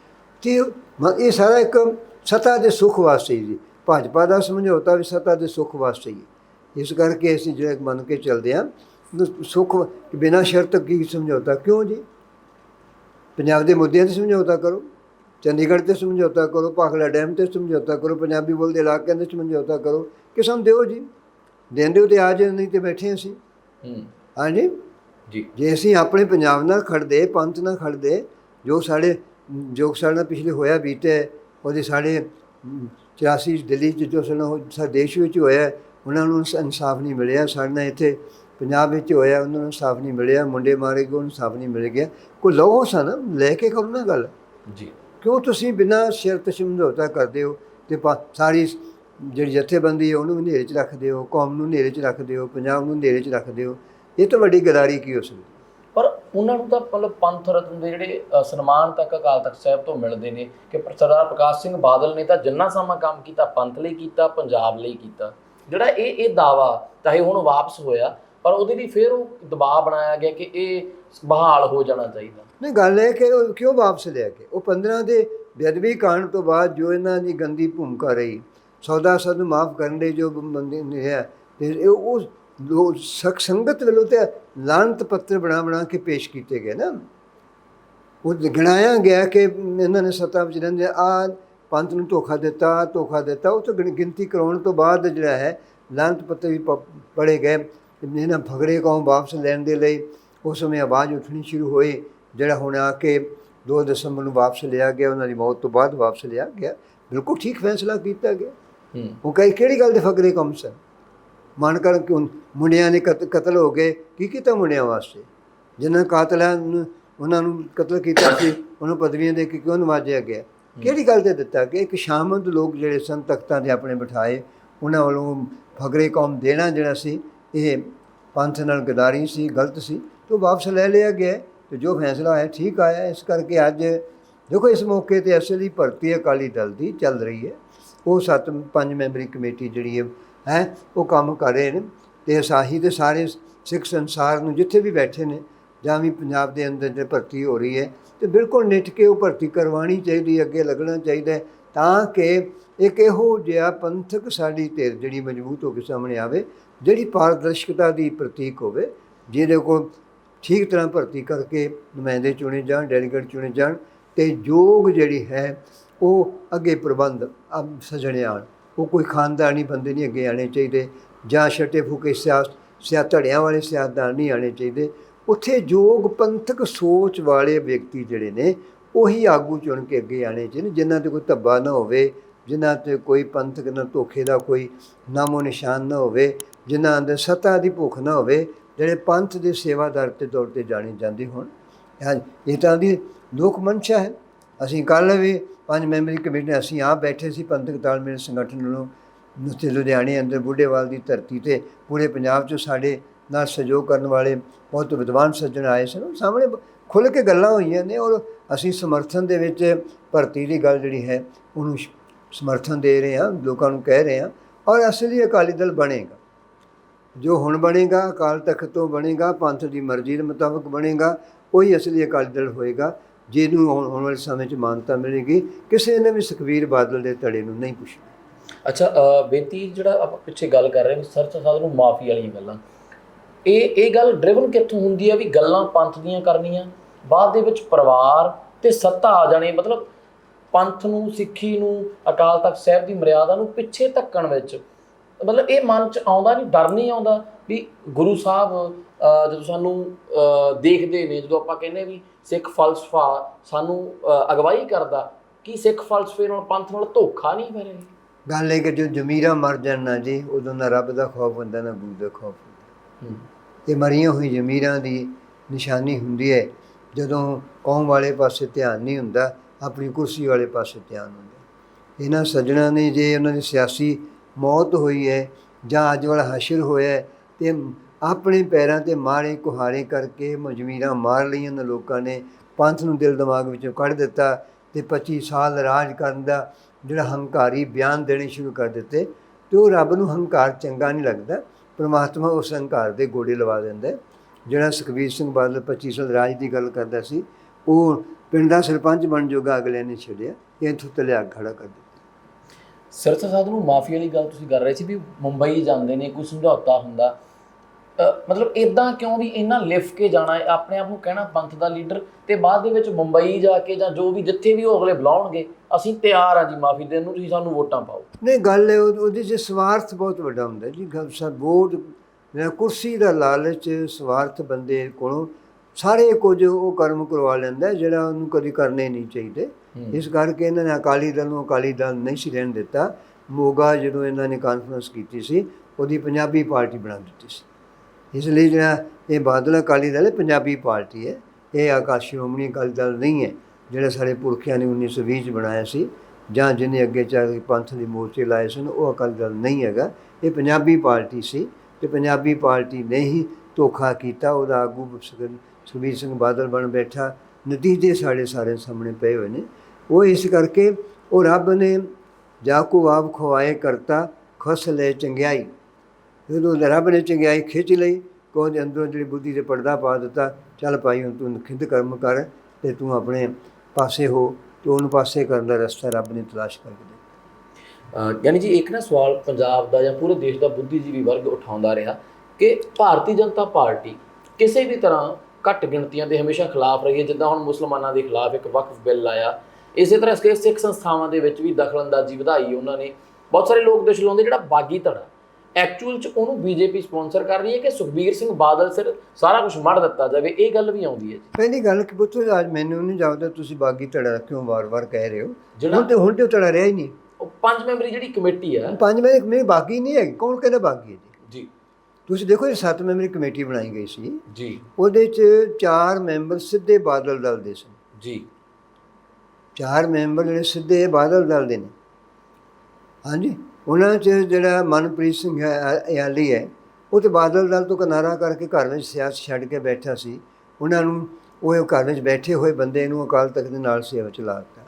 ਤੇ ਮ- ਇਹ ਸਾਰਾ ਇੱਕ ਸੱਤਾ ਦੇ ਸੁੱਖ ਵਾਸਤੇ ਜੀ। ਭਾਜਪਾ ਦਾ ਸਮਝੌਤਾ ਵੀ ਸੱਤਾ ਦੇ ਸੁੱਖ ਵਾਸਤੇ ਹੀ। ਇਸ ਕਰਕੇ ਅਸੀਂ ਜਿਹੜਾ ਮੰਨ ਕੇ ਚੱਲਦੇ ਵੀ ਸੁੱਖ ਬਿਨਾਂ ਸ਼ਰਤ ਕੀ ਸਮਝੌਤਾ ਕਿਉਂ ਜੀ? ਪੰਜਾਬ ਦੇ ਮੁੱਦਿਆਂ ਤੇ ਸਮਝੌਤਾ ਕਰੋ ਚੰਡੀਗੜ੍ਹ ਤੇ ਸਮਝੌਤਾ ਕਰੋ ਭਾਖੜਾ ਡੈਮ ਤੇ ਸਮਝੌਤਾ ਕਰੋ ਪੰਜਾਬੀ ਬੋਲਦੇ ਇਲਾਕਿਆਂ ਤੇ ਸਮਝੌਤਾ ਕਰੋ ਕਿਸਮ ਦਿਓ ਜੀ। ਦੇਂਦੇ ਹੋ ਤੇ ਆ ਜਾਓ ਨਹੀਂ ਤੇ ਬੈਠੇ ਅਸੀਂ। ਹਾਂਜੀ
ਜੀ?
ਜੇ। ਅਸੀਂ ਆਪਣੇ ਪੰਜਾਬ ਨਾਲ ਖੜਦੇ ਪੰਥ ਨਾਲ ਖੜਦੇ ਜੋ ਸਾਡੇ ਜੋ ਸਾਡੇ ਨਾਲ ਪਿਛਲੇ ਹੋਇਆ ਬੀਤੇ ਉਹਦੇ ਸਾਡੇ ਅਮ, 84 ਦਿੱਲੀ ਚ ਜੋ ਸਾਡੇ ਨਾਲ ਸਾਡੇ ਦੇਸ਼ ਵਿੱਚ ਹੋਇਆ ਉਹਨਾਂ ਨੂੰ ਇਨਸਾਫ ਨਹੀਂ ਮਿਲਿਆ। ਸਾਡੇ ਨਾਲ ਇੱਥੇ ਪੰਜਾਬ ਵਿੱਚ ਹੋਇਆ ਉਹਨਾਂ ਨੂੰ ਇਨਸਾਫ ਨਹੀਂ ਮਿਲਿਆ। ਮੁੰਡੇ ਮਾਰੇ ਗਏ ਉਹਨੂੰ ਇਨਸਾਫ ਨਹੀਂ ਮਿਲ ਗਿਆ। ਕੋਈ ਲਓ ਸਨ? ਲੈ ਕੇ ਕਰੋ ਨਾ ਗੱਲ।
ਜੀ।
ਕਿਉਂ ਤੁਸੀਂ ਬਿਨਾਂ ਸ਼ਰਤ ਸਮਝੌਤਾ ਕਰਦੇ ਹੋ ਤੇ ਸਾਰੀ ਜਿਹੜੀ ਜਥੇਬੰਦੀ ਹੈ ਉਹਨੂੰ ਵੀ ਹਨੇਰੇ 'ਚ ਰੱਖਦੇ ਹੋ ਕੌਮ ਨੂੰ ਹਨੇਰੇ 'ਚ ਰੱਖਦੇ ਹੋ ਪੰਜਾਬ ਨੂੰ ਹਨੇਰੇ 'ਚ ਰੱਖਦੇ ਹੋ। ਇਹ ਤਾਂ ਵੱਡੀ ਗਦਾਰੀ ਕੀ ਹੋ ਸਕਦੀ?
ਉਹਨਾਂ ਨੂੰ ਤਾਂ ਮਤਲਬ ਪੰਥ ਰਤਨ ਦੇ ਜਿਹੜੇ ਸਨਮਾਨ ਤੱਕ ਅਕਾਲ ਤਖਤ ਸਾਹਿਬ ਤੋਂ ਮਿਲਦੇ ਨੇ ਕਿ ਸਰਦਾਰ ਪ੍ਰਕਾਸ਼ ਸਿੰਘ ਬਾਦਲ ਨੇ ਤਾਂ ਜਿੰਨਾ ਸਮਾਂ ਕੰਮ ਕੀਤਾ, ਪੰਥ ਲਈ ਕੀਤਾ, ਪੰਜਾਬ ਲਈ ਕੀਤਾ। ਜਿਹੜਾ ਇਹ ਇਹ ਦਾਵਾ ਚਾਹੇ ਹੁਣ ਵਾਪਸ ਹੋਇਆ, ਪਰ ਉਹਦੇ ਲਈ ਫਿਰ ਉਹ ਦਬਾਅ ਬਣਾਇਆ ਗਿਆ ਕਿ ਇਹ ਬਹਾਲ ਹੋ ਜਾਣਾ ਚਾਹੀਦਾ।
ਨਹੀਂ, ਗੱਲ ਇਹ ਕਿ ਉਹ ਕਿਉਂ ਵਾਪਸ ਲਿਆ ਕੇ ਉਹ 15 ਦੇ ਬੇਅਦਬੀ ਕਾਂਡ ਤੋਂ ਬਾਅਦ ਜੋ ਇਹਨਾਂ ਦੀ ਗੰਦੀ ਭੂਮਿਕਾ ਰਹੀ ਸੌਦਾ ਸਦ ਮਾਫ ਕਰਨ ਦੇ ਜੋ ਬੰਦੇ ਨੇ ਹੈ ਤੇ ਉਹ ਲੋ- ਸਖ ਸੰਗਤ ਵੱਲੋਂ ਤੇ ਲਾਂਤ ਪੱਤਰ ਬਣਾ ਬਣਾ ਕੇ ਪੇਸ਼ ਕੀਤੇ ਗਏ ਨਾ। ਉਹ ਗਿਣਾਇਆ ਗਿਆ ਕਿ ਇਹਨਾਂ ਨੇ ਸੱਤਾ ਵਿੱਚ ਰਹਿੰਦੇ ਆ ਪੰਥ ਨੂੰ ਧੋਖਾ ਦਿੱਤਾ ਧੋਖਾ ਦਿੱਤਾ ਉਹ ਤੋਂ ਗਿਣ- ਗਿਣਤੀ ਕਰਾਉਣ ਤੋਂ ਬਾਅਦ ਜਿਹੜਾ ਹੈ ਲਾਂਤ ਪੱਤਰ ਵੀ ਪੜੇ ਗਏ। ਇਹਨਾਂ ਫਗੜੇ ਕੌਮ ਵਾਪਸ ਲੈਣ ਦੇ ਲਈ ਉਸ ਸਮੇਂ ਆਵਾਜ਼ ਉੱਠਣੀ ਸ਼ੁਰੂ ਹੋਈ ਜਿਹੜਾ ਹੁਣ ਆ ਕੇ 2 ਦਸੰਬਰ ਨੂੰ ਵਾਪਸ ਲਿਆ ਗਿਆ ਉਹਨਾਂ ਦੀ ਮੌਤ ਤੋਂ ਬਾਅਦ ਵਾਪਸ ਲਿਆ ਗਿਆ। ਬਿਲਕੁਲ ਠੀਕ ਫੈਸਲਾ ਕੀਤਾ ਗਿਆ। ਉਹ ਕਹੀ ਕਿਹੜੀ ਗੱਲ ਦੇ ਫਕਰੇ ਕੰਮ ਸਨ? ਮਨ ਕਰ ਮੁੰਡਿਆਂ ਨੇ ਕਤ- ਕਤਲ ਹੋ ਗਏ, ਕੀ ਕੀਤਾ ਮੁੰਡਿਆਂ ਵਾਸਤੇ? ਜਿਨ੍ਹਾਂ ਕਾਤਲਾਂ ਨੂੰ ਉਹਨਾਂ ਨੂੰ ਕਤਲ ਕੀਤਾ ਸੀ, ਉਹਨੂੰ ਪਦਵੀਆਂ ਦੇ ਕੇ ਕਿਉਂ ਨਵਾਜਿਆ ਗਿਆ? ਕਿਹੜੀ ਗੱਲ ਤੇ ਦਿੱਤਾ ਕਿ ਇੱਕ ਸ਼ਾਮੰਦ ਲੋਕ ਜਿਹੜੇ ਸਨ ਤਖਤਾਂ ਦੇ ਆਪਣੇ ਬਿਠਾਏ, ਉਹਨਾਂ ਵੱਲੋਂ ਫਗਰੇ ਕੌਮ ਦੇਣਾ ਜਿਹੜਾ ਸੀ, ਇਹ ਪੰਥ ਨਾਲ ਗਦਾਰੀ ਸੀ, ਗਲਤ ਸੀ, ਤੋਂ ਵਾਪਸ ਲੈ ਲਿਆ ਗਿਆ। ਤੇ ਜੋ ਫੈਸਲਾ ਆਇਆ, ਠੀਕ ਆਇਆ। ਇਸ ਕਰਕੇ ਅੱਜ ਦੇਖੋ, ਇਸ ਮੌਕੇ ਤੇ ਅਸਲੀ ਭਰਤੀ ਅਕਾਲੀ ਦਲ ਦੀ ਚੱਲ ਰਹੀ ਹੈ। ਉਹ ਸੱਤ, ਪੰਜ ਮੈਂਬਰੀ ਕਮੇਟੀ ਜਿਹੜੀ ਹੈ ਹੈ? ਉਹ ਕੰਮ ਕਰ ਰਹੇ ਨੇ ਤੇ ਸਾਹੀ ਦੇ ਸਾਰੇ ਸਿੱਖ ਸੰਸਾਰ ਨੂੰ ਜਿੱਥੇ ਵੀ ਬੈਠੇ ਨੇ, ਜਾਂ ਵੀ ਪੰਜਾਬ ਦੇ ਅੰਦਰ ਜੇ ਭਰਤੀ ਹੋ ਰਹੀ ਹੈ, ਤੇ ਬਿਲਕੁਲ ਨਿੱਠ ਕੇ ਉਹ ਭਰਤੀ ਕਰਵਾਉਣੀ ਚਾਹੀਦੀ ਅੱਗੇ ਲੱਗਣਾ ਚਾਹੀਦਾ ਤਾਂ ਕਿ ਇੱਕ ਇਹੋ ਜਿਹਾ ਪੰਥਕ ਸਾਡੀ ਧਿਰ ਜਿਹੜੀ ਮਜ਼ਬੂਤ ਹੋ ਕੇ ਸਾਹਮਣੇ ਆਵੇ, ਜਿਹੜੀ ਪਾਰਦਰਸ਼ਕਤਾ ਦੀ ਪ੍ਰਤੀਕ ਹੋਵੇ, ਜਿਹਦੇ ਕੋਲ ਠੀਕ ਤਰ੍ਹਾਂ ਭਰਤੀ ਕਰਕੇ ਨੁਮਾਇੰਦੇ ਚੁਣੇ ਜਾਣ, ਡੈਲੀਗੇਟ ਚੁਣੇ ਜਾਣ, ਤੇ ਯੋਗ ਜਿਹੜੀ ਹੈ, ਉਹ ਅੱਗੇ ਪ੍ਰਬੰਧ ਅਬ ਸਜਣੇ ਆਉਣ ਉਹ ਕੋਈ ਖਾਨਦਾਨੀ ਬੰਦੇ ਨਹੀਂ ਅੱਗੇ ਆਣੇ ਚਾਹੀਦੇ, ਜਾਂ ਛੱਟੇ ਫੁਕੇ ਸਿਆਸ ਸਿਆ ਧੜਿਆਂ ਵਾਲੇ ਸਿਆਸਤਦਾਨ ਨਹੀਂ ਆਣੇ ਚਾਹੀਦੇ। ਉੱਥੇ ਯੋਗ ਪੰਥਕ ਸੋਚ ਵਾਲੇ ਵਿਅਕਤੀ ਜਿਹੜੇ ਨੇ, ਉਹੀ ਆਗੂ ਚੁਣ ਕੇ ਅੱਗੇ ਆਣੇ ਚਾਹੀਦੇ, ਜਿਨ੍ਹਾਂ ਤੇ ਕੋਈ ਧੱਬਾ ਨਾ ਹੋਵੇ, ਜਿਨ੍ਹਾਂ ਤੇ ਕੋਈ ਪੰਥਕ ਨਾ ਧੋਖੇ ਦਾ ਕੋਈ ਨਾਮੋ ਨਿਸ਼ਾਨ ਨਾ ਹੋਵੇ, ਜਿਨ੍ਹਾਂ ਅੰਦਰ ਸੱਤਾ ਦੀ ਭੁੱਖ ਨਾ ਹੋਵੇ, ਜਿਹੜੇ ਪੰਥ ਦੇ ਸੇਵਾਦਾਰ ਤੇ ਤੌਰ ਤੇ ਜਾਣੇ ਜਾਂਦੇ ਹੋਣ। ਹਾਂ ਇਹ ਤਾਂ ਦੀ ਲੋਕ ਮਨਸ਼ਾ ਹੈ। ਅਸੀਂ ਕੱਲ੍ਹ ਵੀ ਪੰਜ ਮੈਂਬਰੀ ਕਮੇਟੀ ਨੇ ਅਸੀਂ ਆਪ ਬੈਠੇ ਸੀ, ਪੰਥਕ ਤਾਲਮੇਲ ਸੰਗਠਨ ਵੱਲੋਂ ਨੁੱਤੇ ਲੁਧਿਆਣੇ ਅੰਦਰ ਬੁੱਢੇਵਾਲ ਦੀ ਧਰਤੀ ਤੇ ਪੂਰੇ ਪੰਜਾਬ 'ਚ ਸਾਡੇ ਨਾਲ ਸਹਿਯੋਗ ਕਰਨ ਵਾਲੇ ਬਹੁਤ ਵਿਦਵਾਨ ਸੱਜਣ ਆਏ ਸਨ। ਉਹ ਸਾਹਮਣੇ ਬ- ਖੁੱਲ੍ਹ ਕੇ ਗੱਲਾਂ ਹੋਈਆਂ ਨੇ ਔਰ ਅਸੀਂ ਸਮਰਥਨ ਦੇ ਵਿੱਚ ਭਰਤੀ ਦੀ ਗੱਲ ਜਿਹੜੀ ਹੈ, ਉਹਨੂੰ ਸਮਰਥਨ ਦੇ ਰਹੇ ਹਾਂ, ਲੋਕਾਂ ਨੂੰ ਕਹਿ ਰਹੇ ਹਾਂ ਔਰ ਅਸਲੀ ਅਕਾਲੀ ਦਲ ਬਣੇਗਾ। ਜੋ ਹੁਣ ਬਣੇਗਾ, ਅਕਾਲ ਤਖਤ ਤੋਂ ਬਣੇਗਾ, ਪੰਥ ਦੀ ਮਰਜ਼ੀ ਦੇ ਮੁਤਾਬਕ ਬਣੇਗਾ, ਉਹੀ ਅਸਲੀ ਅਕਾਲੀ ਦਲ ਹੋਏਗਾ। ਜਿਹਨੂੰ ਆਉਣ ਵਾਲੇ ਸਮੇਂ 'ਚ ਮਾਨਤਾ ਮਿਲੇਗੀ, ਕਿਸੇ ਨੇ ਵੀ ਸੁਖਬੀਰ ਬਾਦਲ ਦੇ ਧੜੇ ਨੂੰ ਨਹੀਂ ਪੁੱਛਣਾ।
ਅੱਛਾ ਬੇਨਤੀ ਜਿਹੜਾ ਆਪਾਂ ਪਿੱਛੇ ਗੱਲ ਕਰ ਰਹੇ ਹਾਂ ਸਰਚ ਸਾਧ ਨੂੰ ਮਾਫੀ ਵਾਲੀਆਂ ਗੱਲਾਂ। ਇਹ ਇਹ ਗੱਲ ਡਰਿਵਨ ਕਿੱਥੋਂ ਹੁੰਦੀ ਹੈ ਵੀ ਗੱਲਾਂ ਪੰਥ ਦੀਆਂ ਕਰਨੀਆਂ, ਬਾਅਦ ਦੇ ਵਿੱਚ ਪਰਿਵਾਰ ਤੇ ਸੱਤਾ ਆ ਜਾਣੇ, ਮਤਲਬ ਪੰਥ ਨੂੰ, ਸਿੱਖੀ ਨੂੰ, ਅਕਾਲ ਤਖਤ ਸਾਹਿਬ ਦੀ ਮਰਿਆਦਾ ਨੂੰ ਪਿੱਛੇ ਧੱਕਣ ਵਿੱਚ ਮਤਲਬ ਇਹ ਮਨ ਚ ਆਉਂਦਾ ਨਹੀਂ ਡਰ ਨਹੀਂ ਆਉਂਦਾ ਵੀ ਗੁਰੂ ਸਾਹਿਬ ਜਦੋਂ ਸਾਨੂੰ ਦੇਖਦੇ ਨੇ ਜਦੋਂ ਆਪਾਂ ਕਹਿੰਦੇ ਵੀ ਸਿੱਖ ਫਲਸਫਾ ਸਾਨੂੰ ਅਗਵਾਈ ਕਰਦਾ ਕੀ ਸਿੱਖ ਫਲਸਫੇ ਨਾਲ ਪੰਥ ਨਾਲ ਧੋਖਾ ਨਹੀਂ ਰਿਹਾ
ਗੱਲ ਇਹ ਕਿ ਜੋ ਜ਼ਮੀਰਾਂ ਮਰ ਜਾਣ ਜੀ ਉਦੋਂ ਨਾ ਰੱਬ ਦਾ ਖੌਫ ਹੁੰਦਾ ਨਾ ਗੁਰੂ ਦਾ ਖੌਫ ਹੁੰਦਾ। ਇਹ ਮਰੀਆਂ ਹੋਈ ਜ਼ਮੀਰਾਂ ਦੀ ਨਿਸ਼ਾਨੀ ਹੁੰਦੀ ਹੈ ਜਦੋਂ ਕੌਮ ਵਾਲੇ ਪਾਸੇ ਧਿਆਨ ਨਹੀਂ ਹੁੰਦਾ ਆਪਣੀ ਕੁਰਸੀ ਵਾਲੇ ਪਾਸੇ ਧਿਆਨ ਹੁੰਦਾ। ਇਹਨਾਂ ਸੱਜਣਾ ਨੇ ਜੇ ਉਹਨਾਂ ਦੀ ਸਿਆਸੀ ਮੌਤ ਹੋਈ ਹੈ ਜਾਂ ਅੱਜ ਵਾਲਾ ਹਸ਼ਰ ਹੋਇਆ ਹੈ, ਤੇ ਆਪਣੇ ਪੈਰਾਂ ਤੇ ਮਾਰੇ ਕੁਹਾਰੇ ਕਰਕੇ ਮਜਮੀਰਾਂ ਮਾਰ ਲਈਆਂ ਨੇ ਲੋਕਾਂ ਨੇ ਪੰਥ ਨੂੰ ਦਿਲ ਦਿਮਾਗ ਵਿੱਚੋਂ ਕੱਢ ਦਿੱਤਾ ਤੇ 25 ਸਾਲ ਰਾਜ ਕਰਨ ਦਾ ਜਿਹੜਾ ਹੰਕਾਰੀ ਬਿਆਨ ਦੇਣੇ ਸ਼ੁਰੂ ਕਰ ਦਿੱਤੇ ਤੇ ਉਹ ਰੱਬ ਨੂੰ ਹੰਕਾਰ ਚੰਗਾ ਨਹੀਂ ਲੱਗਦਾ ਪ੍ਰਮਾਤਮਾ ਉਸ ਹੰਕਾਰ ਦੇ ਗੋਡੇ ਲਵਾ ਦਿੰਦਾ ਜਿਹੜਾ ਸੁਖਬੀਰ ਸਿੰਘ ਬਾਦਲ 25 ਸਾਲ ਰਾਜ ਦੀ ਗੱਲ ਕਰਦਾ ਸੀ ਉਹ ਪਿੰਡ ਦਾ ਸਰਪੰਚ ਬਣ ਜੋਗਾ ਅਗਲੇ ਨੇ ਛੱਡਿਆ ਇਹ ਇੱਥੋਂ ਤਲਿਆ ਖੜਾ ਕਰ ਦਿੱਤਾ।
ਸਿਰਸਾ ਸਾਧੂ ਨੂੰ ਮਾਫੀ ਵਾਲੀ ਗੱਲ ਤੁਸੀਂ ਕਰ ਰਹੇ ਸੀ ਵੀ ਮੁੰਬਈ ਜਾਂਦੇ ਨੇ, ਕੋਈ ਸਮਝੌਤਾ ਹੁੰਦਾ। ਮਤਲਬ ਇਦਾਂ ਕਿਉਂ ਵੀ ਇਹਨਾਂ ਲਿਫ ਕੇ ਜਾਣਾ ਹੈ? ਆਪਣੇ ਆਪ ਨੂੰ ਕਹਿਣਾ ਪੰਥ ਦਾ ਲੀਡਰ ਤੇ ਬਾਅਦ ਦੇ ਵਿੱਚ ਮੁੰਬਈ ਜਾ ਕੇ ਜਾਂ ਜੋ ਵੀ ਜਿੱਥੇ ਵੀ ਉਹ ਅਗਲੇ ਬੁਲਾਉਣਗੇ, ਅਸੀਂ ਤਿਆਰ ਆ ਜੀ ਮਾਫੀ ਦੇਣ ਨੂੰ, ਤੁਸੀਂ ਸਾਨੂੰ ਵੋਟਾਂ ਪਾਓ।
ਨਹੀਂ, ਗੱਲ ਹੈ ਉਹਦੇ 'ਚ ਸਵਾਰਥ ਬਹੁਤ ਵੱਡਾ ਹੁੰਦਾ ਜੀ। ਗੱਲ ਸਾ ਵੋਟ ਕੁਰਸੀ ਦਾ ਲਾਲਚ ਸਵਾਰਥ ਬੰਦੇ ਕੋਲੋਂ ਸਾਰੇ ਕੁਝ ਉਹ ਕਰਮ ਕਰਵਾ ਲੈਂਦਾ ਜਿਹੜਾ ਉਹਨੂੰ ਕਦੀ ਕਰਨੇ ਨਹੀਂ ਚਾਹੀਦੇ। ਇਸ ਕਰਕੇ ਇਹਨਾਂ ਨੇ ਅਕਾਲੀ ਦਲ ਨੂੰ ਅਕਾਲੀ ਦਲ ਨਹੀਂ ਸੀ ਰਹਿਣ ਦਿੱਤਾ। ਮੋਗਾ ਜਦੋਂ ਇਹਨਾਂ ਨੇ ਕਾਨਫਰੰਸ ਕੀਤੀ ਸੀ ਉਹਦੀ ਪੰਜਾਬੀ ਪਾਰਟੀ ਬਣਾ ਦਿੱਤੀ ਸੀ। ਇਸ ਲਈ ਜਿਹੜਾ ਇਹ ਬਾਦਲ ਅਕਾਲੀ ਦਲ ਹੈ ਪੰਜਾਬੀ ਪਾਰਟੀ ਹੈ। ਇਹ ਆਕਾਸ਼ ਸ਼੍ਰੋਮਣੀ ਅਕਾਲੀ ਦਲ ਨਹੀਂ ਹੈ ਜਿਹੜਾ ਸਾਡੇ ਪੁਰਖਿਆਂ ਨੇ 1920 ਚ ਬਣਾਇਆ ਸੀ ਜਾਂ ਜਿਹਨੇ ਅੱਗੇ ਚੱਲ ਕੇ ਪੰਥ ਦੇ ਮੋਰਚੇ ਲਾਏ ਸਨ ਉਹ ਅਕਾਲੀ ਦਲ ਨਹੀਂ ਹੈਗਾ। ਇਹ ਪੰਜਾਬੀ ਪਾਰਟੀ ਸੀ ਤੇ ਪੰਜਾਬੀ ਪਾਰਟੀ ਨੇ ਹੀ ਧੋਖਾ ਕੀਤਾ ਉਹਦਾ ਆਗੂ ਸੁਖ- ਸੁਖਬੀਰ ਸਿੰਘ ਬਾਦਲ ਬਣ ਬੈਠਾ ਨਤੀਜੇ ਸਾਡੇ ਸਾਰੇ ਸਾਹਮਣੇ ਪਏ ਹੋਏ ਨੇ। ਉਹ ਇਸ ਕਰਕੇ ਉਹ ਰੱਬ ਨੇ ਜਾਕੂ ਆਪ ਖਵਾਏ ਕਰਤਾ ਖਸ ਲੈ ਚੰਗਿਆਈ। ਜਦੋਂ ਰੱਬ ਨੇ ਚੰਗਿਆਈ ਖਿੱਚ ਲਈ ਕੋ ਦੇ ਅੰਦਰੋਂ ਜਿਹੜੀ ਬੁੱਧੀ ਦੇ ਪਰਦਾ ਪਾ ਦਿੱਤਾ ਚੱਲ ਭਾਈ ਹੁਣ ਤੂੰ ਖਿੰਦ ਕਰਮ ਕਰ ਤੇ ਤੂੰ ਆਪਣੇ ਪਾਸੇ ਹੋ ਤੇ ਉਹਨੂੰ ਪਾਸੇ ਕਰਨ ਦਾ ਰਸਤਾ ਰੱਬ ਨੇ ਤਲਾਸ਼ ਕਰਕੇ ਦਿੱਤਾ।
ਅ, ਯਾਨੀ ਜੀ ਇੱਕ ਨਾ ਸਵਾਲ ਪੰਜਾਬ ਦਾ ਜਾਂ ਪੂਰੇ ਦੇਸ਼ ਦਾ ਬੁੱਧੀਜੀਵੀ ਵਰਗ ਉਠਾਉਂਦਾ ਰਿਹਾ ਕਿ ਭਾਰਤੀ ਜਨਤਾ ਪਾਰਟੀ ਕਿਸੇ ਵੀ ਤਰ੍ਹਾਂ ਘੱਟ ਗਿਣਤੀਆਂ ਦੇ ਹਮੇਸ਼ਾ ਖਿਲਾਫ ਰਹੀ ਹੈ। ਜਿੱਦਾਂ ਹੁਣ ਮੁਸਲਮਾਨਾਂ ਦੇ ਖਿਲਾਫ ਇੱਕ ਵਕਫ ਬਿੱਲ ਆਇਆ ਇਸੇ ਤਰ੍ਹਾਂ ਸਿੱਖ ਸਿੱਖ ਸੰਸਥਾਵਾਂ ਦੇ ਵਿੱਚ ਵੀ ਦਖਲਅੰਦਾਜ਼ੀ ਵਧਾਈ ਉਹਨਾਂ ਨੇ। ਬਹੁਤ ਸਾਰੇ ਲੋਕ ਦੋਸ਼ ਲਾਉਂਦੇ ਜਿਹੜਾ ਬਾਗੀ ਧੜਾ ਐਕਚੁਅਲ ਚ ਉਹਨੂੰ ਬੀਜੇਪੀ ਸਪਾਂਸਰ ਕਰ ਰਹੀ ਹੈ ਕਿ ਸੁਖਬੀਰ ਸਿੰਘ ਬਾਦਲ ਸਿਰ ਸਾਰਾ ਕੁਝ ਮੜ ਦਿੱਤਾ ਜਾਵੇ। ਇਹ ਗੱਲ ਵੀ ਆਉਂਦੀ ਹੈ ਜੀ।
ਪਹਿਲੀ ਗੱਲ ਕਿ ਪੁੱਤੋ ਅੱਜ ਮੈਨੂੰ ਨਹੀਂ ਜਾਪਦਾ ਤੁਸੀਂ ਬਾਗੀ ਧੜਾ ਕਿਉਂ ਵਾਰ-ਵਾਰ ਕਹਿ ਰਹੇ ਹੋ?
ਜਿਹੜਾ
ਹੁਣ ਤੇ ਹੁਣ ਤੇ ਧੜਾ ਰਿਹਾ ਹੀ ਨਹੀਂ।
ਉਹ ਪੰਜ ਮੈਂਬਰੀ ਜਿਹੜੀ ਕਮੇਟੀ ਹੈ।
ਪੰਜ ਮੈਂਬਰੀ ਬਾਗੀ ਨਹੀਂ ਹੈ ਕੌਣ ਕਹਿੰਦਾ ਬਾਗੀ ਹੈ ਤੁਸੀਂ ਦੇਖੋ ਇਹ ਸੱਤ ਮੈਂਬਰੀ ਕਮੇਟੀ ਬਣਾਈ ਗਈ ਸੀ।
ਜੀ।
ਉਹਦੇ ਚ ਚਾਰ ਮੈਂਬਰ ਸਿੱਧੇ ਬਾਦਲ ਦਲ ਦੇ ਸਨ
ਜੀ।
ਚਾਰ ਮੈਂਬਰ ਜਿਹੜੇ ਸਿੱਧੇ ਬਾਦਲ ਦਲ ਦੇ ਨੇ। ਹਾਂਜੀ। ਉਹਨਾਂ 'ਚ ਜਿਹੜਾ ਮਨਪ੍ਰੀਤ ਸਿੰਘ ਹੈ ਯਾਲੀ ਹੈ ਉਹ ਤੇ ਬਾਦਲ ਦਲ ਤੋਂ ਕਿਨਾਰਾ ਕਰਕੇ ਘਰ ਵਿੱਚ ਸਿਆਸਤ ਛੱਡ ਕੇ ਬੈਠਾ ਸੀ। ਉਹਨਾਂ ਨੂੰ ਉਹ ਘਰ ਵਿੱਚ ਬੈਠੇ ਹੋਏ ਬੰਦੇ ਨੂੰ ਅਕਾਲ ਤਖਤ ਦੇ ਨਾਲ ਸੇਵਾ ਚ ਲਾ ਦਿੱਤਾ।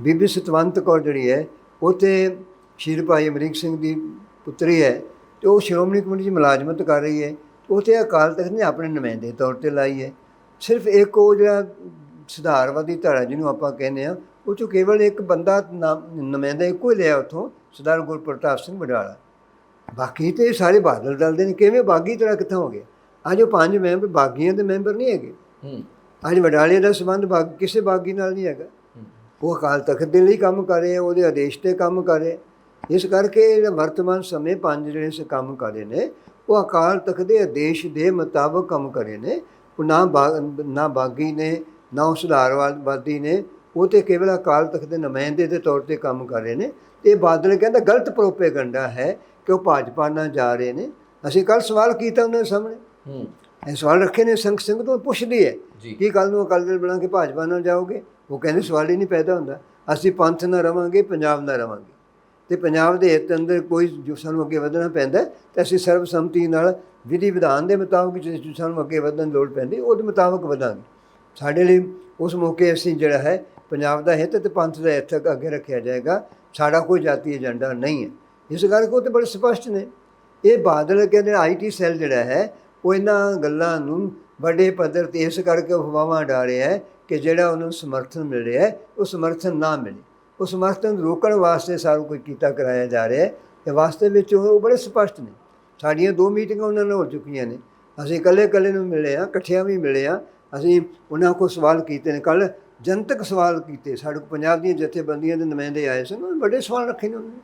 ਬੀਬੀ ਸਤਵੰਤ ਕੌਰ ਜਿਹੜੀ ਹੈ ਉਹ ਤੇ ਸ਼ੀਰ ਭਾਈ ਅਮਰੀਕ ਸਿੰਘ ਦੀ ਪੁੱਤਰੀ ਹੈ ਤੇ ਉਹ ਸ਼੍ਰੋਮਣੀ ਕਮੇਟੀ 'ਚ ਮੁਲਾਜ਼ਮਤ ਕਰ ਰਹੀ ਹੈ ਉਹ ਤੇ ਅਕਾਲ ਤਖਤ ਨੇ ਆਪਣੇ ਨੁਮਾਇੰਦੇ ਤੌਰ ਤੇ ਲਾਈ ਹੈ। ਸਿਰਫ ਇੱਕ ਉਹ ਜਿਹੜਾ ਸੁਧਾਰਵਾਦੀ ਧੜਾ ਜਿਹਨੂੰ ਆਪਾਂ ਕਹਿੰਦੇ ਆ ਉਹ ਚੋਂ ਕੇਵਲ ਇੱਕ ਬੰਦਾ ਨਾਮ- ਨੁਮਾਇੰਦਾ ਇੱਕੋ ਹੀ ਲਿਆ ਉੱਥੋਂ ਸਰਦਾਰ ਗੁਰਪ੍ਰਤਾਪ ਸਿੰਘ ਵਡਾਲਾ। ਬਾਕੀ ਤੇ ਸਾਰੇ ਬਾਦਲ ਦਲ ਦੇ ਨੇ ਕਿਵੇਂ ਬਾਗੀ ਤਰ੍ਹਾਂ ਕਿੱਥੋਂ ਹੋ ਗਿਆ? ਅੱਜ ਉਹ ਪੰਜ ਮੈਂਬਰ ਬਾਗੀਆਂ ਦੇ ਮੈਂਬਰ ਨਹੀਂ ਹੈਗੇ।
ਹੂੰ।
ਅੱਜ ਵਡਾਲੇ ਦਾ ਸੰਬੰਧ ਬਾਗ ਕਿਸੇ ਬਾਗੀ ਨਾਲ ਨਹੀਂ ਹੈਗਾ। ਉਹ ਅਕਾਲ ਤਖਤ ਦੇ ਲਈ ਕੰਮ ਕਰ ਰਹੇ ਆ ਉਹਦੇ ਆਦੇਸ਼ ਤੇ ਕੰਮ ਕਰ ਰਹੇ। ਇਸ ਕਰਕੇ ਜਿਹੜਾ ਵਰਤਮਾਨ ਸਮੇਂ ਪੰਜ ਜਿਹੜੇ ਸੇ ਕੰਮ ਕਰ ਰਹੇ ਨੇ ਉਹ ਅਕਾਲ ਤਖਤ ਦੇ ਆਦੇਸ਼ ਦੇ ਮੁਤਾਬਕ ਕੰਮ ਕਰ ਰਹੇ ਨੇ। ਉਹ ਨਾ ਨਾ ਬਾਗੀ ਨੇ ਨਾ ਸੁਧਾਰਵਾਦੀ ਨੇ ਉਹ ਤੇ ਕੇਵਲ ਅਕਾਲ ਤਖਤ ਦੇ ਨੁਮਾਇੰਦੇ ਦੇ ਤੌਰ ਤੇ ਕੰਮ ਕਰ ਰਹੇ ਨੇ। ਤੇ ਇਹ ਬਾਦਲ ਕਹਿੰਦਾ ਗਲਤ ਪ੍ਰੋਪੇਗੰਡਾ ਹੈ ਕਿ ਉਹ ਭਾਜਪਾ ਨਾਲ ਜਾ ਰਹੇ ਨੇ। ਅਸੀਂ ਕੱਲ ਸਵਾਲ ਕੀਤਾ ਉਹਨਾਂ ਦੇ ਸਾਹਮਣੇ।
ਹੂੰ।
ਇਹ ਸਵਾਲ ਰੱਖੇ ਨੇ ਸੰਗ ਸਿੰਘ ਤੋਂ ਪੁੱਛਦੀ ਹੈ ਕੀ ਕੱਲ ਨੂੰ ਅਕਾਲੀ ਦਲ ਬਣਾ ਕੇ ਭਾਜਪਾ ਨਾਲ ਜਾਓਗੇ? ਉਹ ਕਹਿੰਦੇ ਸਵਾਲ ਹੀ ਨਹੀਂ ਪੈਦਾ ਹੁੰਦਾ। ਅਸੀਂ ਪੰਥ ਨਾਲ ਰਵਾਂਗੇ ਪੰਜਾਬ ਨਾਲ ਰਵਾਂਗੇ। ਤੇ ਪੰਜਾਬ ਦੇ ਹਿੱਤ ਅੰਦਰ ਕੋਈ ਜੋ ਸਾਨੂੰ ਅੱਗੇ ਵਧਣਾ ਪੈਂਦਾ ਹੈ, ਤੇ ਅਸੀਂ ਸਰਬਸੰਮਤੀ ਨਾਲ ਵਿਧੀ ਵਿਧਾਨ ਦੇ ਮੁਤਾਬਕ ਜੇ ਸਾਨੂੰ ਅੱਗੇ ਵਧਣ ਦੀ ਲੋੜ ਪੈਂਦੀ ਉਹਦੇ ਮੁਤਾਬਕ ਵਧਾਂਗੇ। ਸਾਡੇ ਲਈ ਉਸ ਮੌਕੇ ਅਸੀਂ ਜਿਹੜਾ ਹੈ ਪੰਜਾਬ ਦਾ ਹਿੱਤ ਤੇ ਪੰਥ ਦਾ ਹਿੱਤ ਅੱਗੇ ਰੱਖਿਆ ਜਾਏਗਾ। ਸਾਡਾ ਕੋਈ ਜਾਤੀ ਏਜੰਡਾ ਨਹੀਂ ਹੈ। ਇਸ ਕਰਕੇ ਉਹ ਤੇ ਬੜੇ ਸਪਸ਼ਟ ਨੇ। ਇਹ ਬਾਦਲ ਕਹਿੰਦੇ ਆਈਟੀ ਸੈੱਲ ਜਿਹੜਾ ਹੈ ਉਹ ਇਹਨਾਂ ਗੱਲਾਂ ਨੂੰ ਵੱਡੇ ਪੱਧਰ ਤੇ ਇਸ ਕਰਕੇ ਅਫਵਾਹਾਂ ਉਡਾ ਰਿਹਾ ਹੈ ਕਿ ਜਿਹੜਾ ਉਹਨਾਂ ਨੂੰ ਸਮਰਥਨ ਮਿਲ ਰਿਹਾ ਹੈ ਉਹ ਸਮਰਥਨ ਨਾ ਮਿਲੇ। ਉਹ ਸਮਰਥਨ ਨੂੰ ਰੋਕਣ ਵਾਸਤੇ ਸਾਰਾ ਕੁਝ ਕੀਤਾ ਕਰਾਇਆ ਜਾ ਰਿਹਾ ਹੈ ਤੇ ਵਾਸਤੇ ਵਿੱਚ ਉਹ ਬੜੇ ਸਪਸ਼ਟ ਨੇ। ਸਾਡੀਆਂ ਦੋ ਮੀਟਿੰਗਾਂ ਉਹਨਾਂ ਨਾਲ ਹੋ ਚੁੱਕੀਆਂ ਨੇ। ਅਸੀਂ ਇਕੱਲੇ ਇਕੱਲੇ ਨੂੰ ਮਿਲੇ ਆ ਇਕੱਠਿਆਂ ਵੀ ਮਿਲੇ ਆ ਅਸੀਂ ਉਹਨਾਂ ਕੋਲ ਸਵਾਲ ਕੀਤੇ ਨੇ। ਕੱਲ ਜਨਤਕ ਸਵਾਲ ਕੀਤੇ। ਸਾਡੇ ਕੋਲ ਪੰਜਾਬ ਦੀਆਂ ਜਥੇਬੰਦੀਆਂ ਦੇ ਨੁਮਾਇੰਦੇ ਆਏ ਸਨ। ਉਹਨਾਂ ਬੜੇ ਸਵਾਲ ਰੱਖੇ ਨੇ ਉਹਨਾਂ ਨੇ।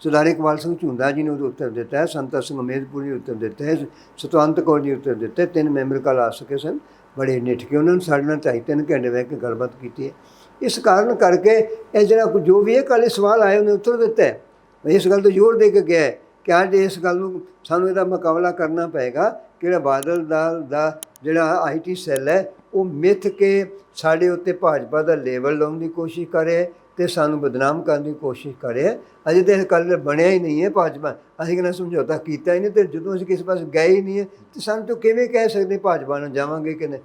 ਸੁਦਾਰੇ ਕਮਾਲ ਸਿੰਘ ਝੁੰਦਾ ਜੀ ਨੇ ਉਹਦਾ ਉੱਤਰ ਦਿੱਤਾ ਹੈ। ਸੰਤਾ ਸਿੰਘ ਅਮੇਦਪੁਰ ਨੇ ਉੱਤਰ ਦਿੱਤਾ ਹੈ। ਸਤਵੰਤ ਕੌਰ ਜੀ ਉੱਤਰ ਦਿੱਤੇ ਤਿੰਨ ਮੈਂਬਰ ਕੱਲ ਆ ਸਕੇ ਸਨ। ਬੜੇ ਨਿੱਠ ਕੇ ਉਹਨਾਂ ਨੇ ਸਾਡੇ ਨਾਲ ਢਾਈ ਤਿੰਨ ਘੰਟੇ ਬਹਿ ਕੇ ਗੱਲਬਾਤ ਕੀਤੀ ਹੈ। ਇਸ ਕਾਰਨ ਕਰਕੇ ਇਹ ਜਿਹੜਾ ਜੋ ਵੀ ਇਹ ਕੱਲ੍ਹ ਸਵਾਲ ਆਏ, ਉਹਨੇ ਉੱਤਰ ਦਿੱਤਾ ਇਸ ਗੱਲ ਤੋਂ ਜ਼ੋਰ ਦੇ ਕੇ ਗਿਆ ਹੈ ਕਿ ਅੱਜ ਇਸ ਗੱਲ ਨੂੰ ਸਾਨੂੰ ਇਹਦਾ ਮੁਕਾਬਲਾ ਕਰਨਾ ਪਏਗਾ, ਕਿ ਜਿਹੜਾ ਬਾਦਲ ਦਾ ਦਾ ਜਿਹੜਾ ਆਈਟੀ ਸੈੱਲ ਹੈ, ਉਹ ਮਿੱਥ ਕੇ ਸਾਡੇ ਉੱਤੇ ਭਾਜਪਾ ਦਾ ਲੇਬਲ ਲਾਉਣ ਦੀ ਕੋਸ਼ਿਸ਼ ਕਰੇ ਤੇ ਸਾਨੂੰ ਬਦਨਾਮ ਕਰਨ ਦੀ ਕੋਸ਼ਿਸ਼ ਕਰੇ ਅਜੇ ਤੇ ਕੱਲ ਬਣਿਆ ਹੀ ਨਹੀਂ ਹੈ ਭਾਜਪਾ। ਅਸੀਂ ਕਿਹਨਾਂ ਸਮਝੌਤਾ ਕੀਤਾ ਹੀ ਨਹੀਂ ਤੇ ਜਦੋਂ ਅਸੀਂ ਕਿਸੇ ਪਾਸੇ ਗਏ ਹੀ ਨਹੀਂ ਹੈ, ਤੇ ਸਾਨੂੰ ਤੋਂ ਕਿਵੇਂ ਕਹਿ ਸਕਦੇ ਭਾਜਪਾ ਨਾਲ ਜਾਵਾਂਗੇ ਕਿ ਨਹੀਂ?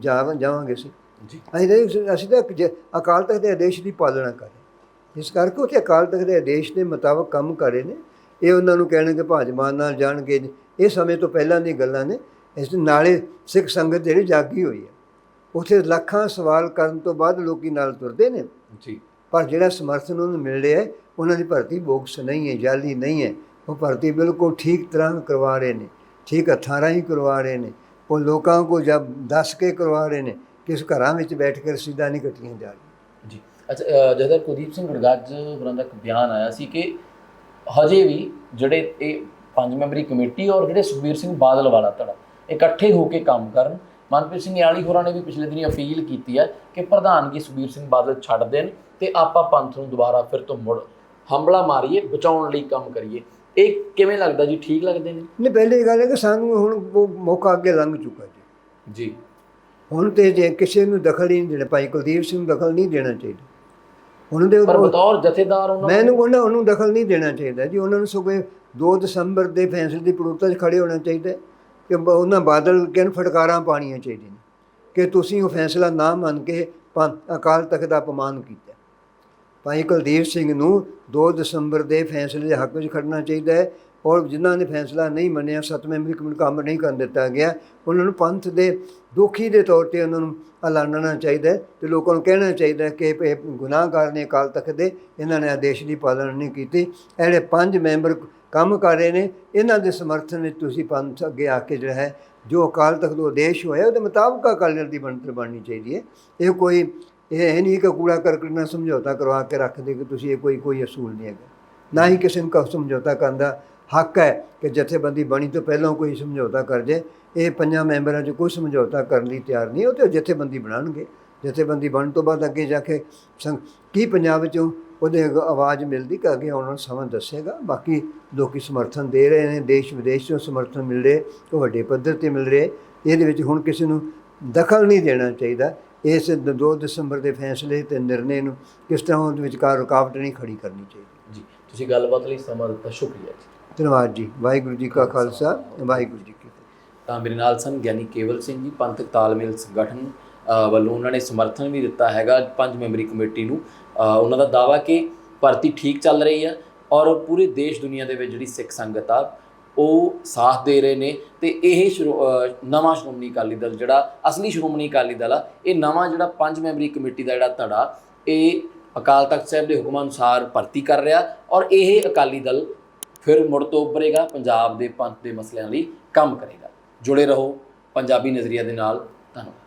ਜਾਵਾਂਗੇ ਅਸੀਂ।
ਜੀ
ਅਸੀਂ ਤਾਂ ਅਸੀਂ ਤਾਂ ਜ- ਅਕਾਲ ਤਖਤ ਦੇ ਆਦੇਸ਼ ਦੀ ਪਾਲਣਾ ਕਰੇ ਇਸ ਕਰਕੇ ਉਹ ਤੇ ਅਕਾਲ ਤਖਤ ਦੇ ਆਦੇਸ਼ ਦੇ ਮੁਤਾਬਕ ਕੰਮ ਕਰੇ ਨੇ। ਇਹ ਉਹਨਾਂ ਨੂੰ ਕਹਿਣਗੇ ਭਾਜਪਾ ਨਾਲ ਜਾਣਗੇ। ਇਹ ਸਮੇਂ ਤੋਂ ਪਹਿਲਾਂ ਦੀ ਗੱਲਾਂ ਨੇ। ਇਸ ਦੇ ਨਾਲੇ ਸਿੱਖ ਸੰਗਤ ਜਿਹੜੀ ਜਾਗੀ ਹੋਈ ਹੈ। ਉੱਥੇ ਲੱਖਾਂ ਸਵਾਲ ਕਰਨ ਤੋਂ ਬਾਅਦ ਲੋਕੀ ਨਾਲ ਤੁਰਦੇ ਨੇ।
ਜੀ।
ਪਰ ਜਿਹੜਾ ਸਮਰਥਨ ਉਹਨਾਂ ਨੂੰ ਮਿਲ ਰਿਹਾ ਹੈ ਉਹਨਾਂ ਦੀ ਭਰਤੀ ਬੋਕਸ ਨਹੀਂ ਹੈ ਜਾਲੀ ਨਹੀਂ ਹੈ। ਉਹ ਭਰਤੀ ਬਿਲਕੁਲ ਠੀਕ ਤਰ੍ਹਾਂ ਕਰਵਾ ਰਹੇ ਨੇ। ਠੀਕ ਹੱਥਾਂ ਰਾਹੀਂ ਕਰਵਾ ਰਹੇ ਨੇ। ਉਹ ਲੋਕਾਂ ਕੋ ਜਬ ਦੱਸ ਕੇ ਕਰਵਾ ਰਹੇ ਨੇ। ਕਿਸ ਘਰਾਂ ਵਿੱਚ ਬੈਠ ਕੇ ਰਸੀਦਾਂ ਨਹੀਂ ਕੱਟੀਆਂ ਜਾ ਰਹੀਆਂ।
ਜੀ। ਅੱਛਾ ਜਦਰ ਕੁਲਦੀਪ ਸਿੰਘ ਗੜਗੱਜ ਹੋਰਾਂ ਦਾ ਇੱਕ ਬਿਆਨ ਆਇਆ ਸੀ ਕਿ ਹਜੇ ਵੀ ਜਿਹੜੇ ਇਹ ਪੰਜ ਮੈਂਬਰੀ ਕਮੇਟੀ ਔਰ ਜਿਹੜੇ ਸੁਖਬੀਰ ਸਿੰਘ ਬਾਦਲ ਵਾਲਾ ਧੜਾ ਇਕੱਠੇ ਹੋ ਕੇ ਕੰਮ ਕਰਨ ਮਨਪ੍ਰੀਤ ਸਿੰਘ ਯਾਲੀ ਹੋਰਾਂ ਨੇ ਵੀ ਪਿਛਲੇ ਦਿਨੀ ਅਪੀਲ ਕੀਤੀ ਹੈ ਕਿ ਪ੍ਰਧਾਨਗੀ ਸੁਖਬੀਰ ਸਿੰਘ ਬਾਦਲ ਛੱਡ ਦੇਣ ਤੇ ਆਪਾਂ ਪੰਥ ਨੂੰ ਦੁਬਾਰਾ ਫਿਰ ਤੋਂ ਮੁੜ ਹੰਬਲਾ ਮਾਰੀਏ ਬਚਾਉਣ ਲਈ ਕੰਮ ਕਰੀਏ। ਇਹ ਕਿਵੇਂ ਲੱਗਦਾ ਜੀ? ਠੀਕ ਲੱਗਦੇ ਨੇ?
ਨਹੀਂ ਪਹਿਲੀ ਗੱਲ ਹੈ ਕਿ ਸਾਨੂੰ ਹੁਣ ਉਹ ਮੌਕਾ ਅੱਗੇ ਲੰਘ ਚੁੱਕਾ ਜੀ।
ਜੀ।
ਹੁਣ ਤੇ ਜੇ ਕਿਸੇ ਨੂੰ ਦਖਲ ਹੀ ਨਹੀਂ ਦੇਣਾ ਭਾਈ ਕੁਲਦੀਪ ਸਿੰਘ ਨੂੰ ਦਖਲ ਨਹੀਂ ਦੇਣਾ ਚਾਹੀਦਾ। ਉਹਨਾਂ ਦੇ
ਪਰ ਬਤੌਰ ਜਥੇਦਾਰ ਉਹਨਾਂ
ਮੈਨੂੰ ਉਹਨਾਂ ਉਹਨੂੰ ਦਖਲ ਨਹੀਂ ਦੇਣਾ ਚਾਹੀਦਾ ਜੀ। ਉਹਨਾਂ ਨੂੰ ਸਗੋਂ 2 ਦਸੰਬਰ ਦੇ ਫੈਸਲੇ ਦੀ ਪ੍ਰੋੜਤਾ 'ਚ ਖੜੇ ਹੋਣਾ ਚਾਹੀਦਾ ਕਿ ਉਹਨਾਂ ਬਾਦਲ ਕਿਨ ਫਟਕਾਰਾਂ ਪਾਣੀਆਂ ਚਾਹੀਦੀਆਂ। ਕਿ ਤੁਸੀਂ ਉਹ ਫੈਸਲਾ ਨਾ ਮੰਨ ਕੇ ਅਕਾਲ ਤਖਤ ਦਾ ਅਪਮਾਨ ਕੀਤਾ। ਭਾਈ ਕੁਲਦੀਪ ਸਿੰਘ ਨੂੰ 2 ਦਸੰਬਰ ਦੇ ਫੈਸਲੇ ਦੇ ਹੱਕ ਵਿੱਚ ਖੜਨਾ ਚਾਹੀਦਾ ਹੈ ਔਰ ਜਿਨ੍ਹਾਂ ਨੇ ਫੈਸਲਾ ਨਹੀਂ ਮੰਨਿਆ ਸੱਤ ਮੈਂਬਰੀ ਕਮੇਟੀ ਕੰਮ ਨਹੀਂ ਕਰਨ ਦਿੱਤਾ ਗਿਆ ਉਹਨਾਂ ਨੂੰ ਪੰਥ ਦੇ ਦੋਖੀ ਦੇ ਤੌਰ ਤੇ ਉਹਨਾਂ ਨੂੰ ਐਲਾਨਣਾ ਚਾਹੀਦਾ ਹੈ ਤੇ ਲੋਕਾਂ ਨੂੰ ਕਹਿਣਾ ਚਾਹੀਦਾ ਕਿ ਇਹ ਗੁਨਾਹਗਾਰ ਨੇ ਅਕਾਲ ਤਖਤ ਦੇ, ਇਹਨਾਂ ਨੇ ਆਦੇਸ਼ ਦੀ ਪਾਲਣਾ ਨਹੀਂ ਕੀਤੀ। ਇਹ ਪੰਜ ਮੈਂਬਰ ਕੰਮ ਕਰ ਰਹੇ ਨੇ, ਇਹਨਾਂ ਦੇ ਸਮਰਥਨ ਵਿੱਚ ਤੁਸੀਂ ਪੰਥ ਅੱਗੇ ਆ ਕੇ ਜਿਹੜਾ ਹੈ, ਜੋ ਅਕਾਲ ਤਖਤ ਦਾ ਆਦੇਸ਼ ਹੋਇਆ, ਉਹਦੇ ਮੁਤਾਬਕ ਅਕਾਲੀ ਦੀ ਬਣਤਰ ਬਣਨੀ ਚਾਹੀਦੀ ਹੈ। ਇਹ ਕੋਈ, ਇਹ ਨਹੀਂ ਕਿ ਕੂੜਾ ਕਰਕਟ ਨਾਲ ਸਮਝੌਤਾ ਕਰਵਾ ਕੇ ਰੱਖਦੇ ਕਿ ਤੁਸੀਂ ਇਹ ਕੋਈ ਕੋਈ ਅਸੂਲ ਨਹੀਂ ਹੈਗਾ। ਨਾ ਹੀ ਕਿਸੇ ਨੂੰ ਕਾ ਸਮਝੌਤਾ ਕਰਨ ਦਾ ਹੱਕ ਹੈ ਕਿ ਜਥੇਬੰਦੀ ਬਣੀ ਤੋਂ ਪਹਿਲਾਂ ਕੋਈ ਸਮਝੌਤਾ ਕਰ ਜੇ ਇਹ ਪੰਜਾਂ ਮੈਂਬਰਾਂ 'ਚ ਕੋਈ ਸਮਝੌਤਾ ਕਰਨ ਲਈ ਤਿਆਰ ਨਹੀਂ ਉਹ ਤੇ ਜਥੇਬੰਦੀ ਬਣਾਉਣਗੇ। ਜਥੇਬੰਦੀ ਬਣਨ ਤੋਂ ਬਾਅਦ ਅੱਗੇ ਜਾ ਕੇ ਸੰਗ ਕੀ ਪੰਜਾਬ ਵਿੱਚੋਂ ਉਹਦੇ ਆਵਾਜ਼ ਮਿਲਦੀ ਕਿ ਅੱਗੇ ਆਉਣ ਵਾਲਾ ਸਮਾਂ ਦੱਸੇਗਾ? ਬਾਕੀ ਲੋਕੀ ਸਮਰਥਨ ਦੇ ਰਹੇ ਨੇ ਦੇਸ਼ ਵਿਦੇਸ਼ ਤੋਂ ਸਮਰਥਨ ਮਿਲ ਰਹੇ ਉਹ ਵੱਡੇ ਪੱਧਰ ਤੇ ਮਿਲ ਰਹੇ। ਇਹਦੇ ਵਿੱਚ ਹੁਣ ਕਿਸੇ ਨੂੰ ਦਖਲ ਨਹੀਂ ਦੇਣਾ ਚਾਹੀਦਾ। ਇਸ 2 ਦਸੰਬਰ ਦੇ ਫੈਸਲੇ ਤੇ ਨਿਰਣੇ ਨੂੰ ਕਿਸ ਤਰ੍ਹਾਂ ਉਹਦੇ ਵਿਚਕਾਰ ਰੁਕਾਵਟ ਨਹੀਂ ਖੜੀ ਕਰਨੀ ਚਾਹੀਦੀ।
ਜੀ ਤੁਸੀਂ ਗੱਲਬਾਤ ਲਈ ਸਮਾਂ ਦਿੱਤਾ ਸ਼ੁਕਰੀਆ ਜੀ।
ਧੰਨਵਾਦ ਜੀ। ਵਾਹਿਗੁਰੂ ਜੀ ਕਾ ਖਾਲਸਾ ਵਾਹਿਗੁਰੂ ਜੀ ਕੀ ਫਤਿਹ।
ਤਾਂ ਮੇਰੇ ਨਾਲ ਸਨ ਗਿਆਨੀ ਕੇਵਲ ਸਿੰਘ ਜੀ ਪੰਥਕ ਤਾਲਮੇਲ ਸੰਗਠਨ ਵੱਲੋਂ ਉਹਨਾਂ ਨੇ ਸਮਰਥਨ ਵੀ ਦਿੱਤਾ ਹੈਗਾ ਪੰਜ ਮੈਂਬਰੀ ਕਮੇਟੀ ਨੂੰ। ਉਹਨਾਂ ਦਾ ਦਾਵਾ ਕਿ ਭਰਤੀ ਠੀਕ ਚੱਲ ਰਹੀ ਹੈ ਔਰ ਪੂਰੇ ਦੇਸ਼ ਦੁਨੀਆ ਦੇ ਵਿੱਚ ਜਿਹੜੀ ਸਿੱਖ ਸੰਗਤ ਆ, ਉਹ ਸਾਥ ਦੇ ਰਹੇ ਨੇ ਤੇ ਇਹ ਸ਼੍ਰੋ- ਨਵਾਂ ਸ਼੍ਰੋਮਣੀ ਅਕਾਲੀ ਦਲ ਜਿਹੜਾ ਅਸਲੀ ਸ਼੍ਰੋਮਣੀ ਅਕਾਲੀ ਦਲ ਆ, ਇਹ ਨਵਾਂ ਜਿਹੜਾ ਪੰਜ ਮੈਂਬਰੀ ਕਮੇਟੀ ਦਾ ਜਿਹੜਾ ਧੜਾ, ਇਹ ਅਕਾਲ ਤਖਤ ਸਾਹਿਬ ਦੇ ਹੁਕਮਾਂ ਅਨੁਸਾਰ ਭਰਤੀ ਕਰ ਰਿਹਾ ਔਰ ਇਹ ਅਕਾਲੀ ਦਲ ਫਿਰ ਮੁੜ ਤੋਂ ਉੱਭਰੇਗਾ, ਪੰਜਾਬ ਦੇ ਪੰਥ ਦੇ ਮਸਲਿਆਂ ਲਈ ਕੰਮ ਕਰੇਗਾ। ਜੁੜੇ ਰਹੋ ਪੰਜਾਬੀ ਨਜ਼ਰੀਆ ਦੇ ਨਾਲ। ਧੰਨਵਾਦ।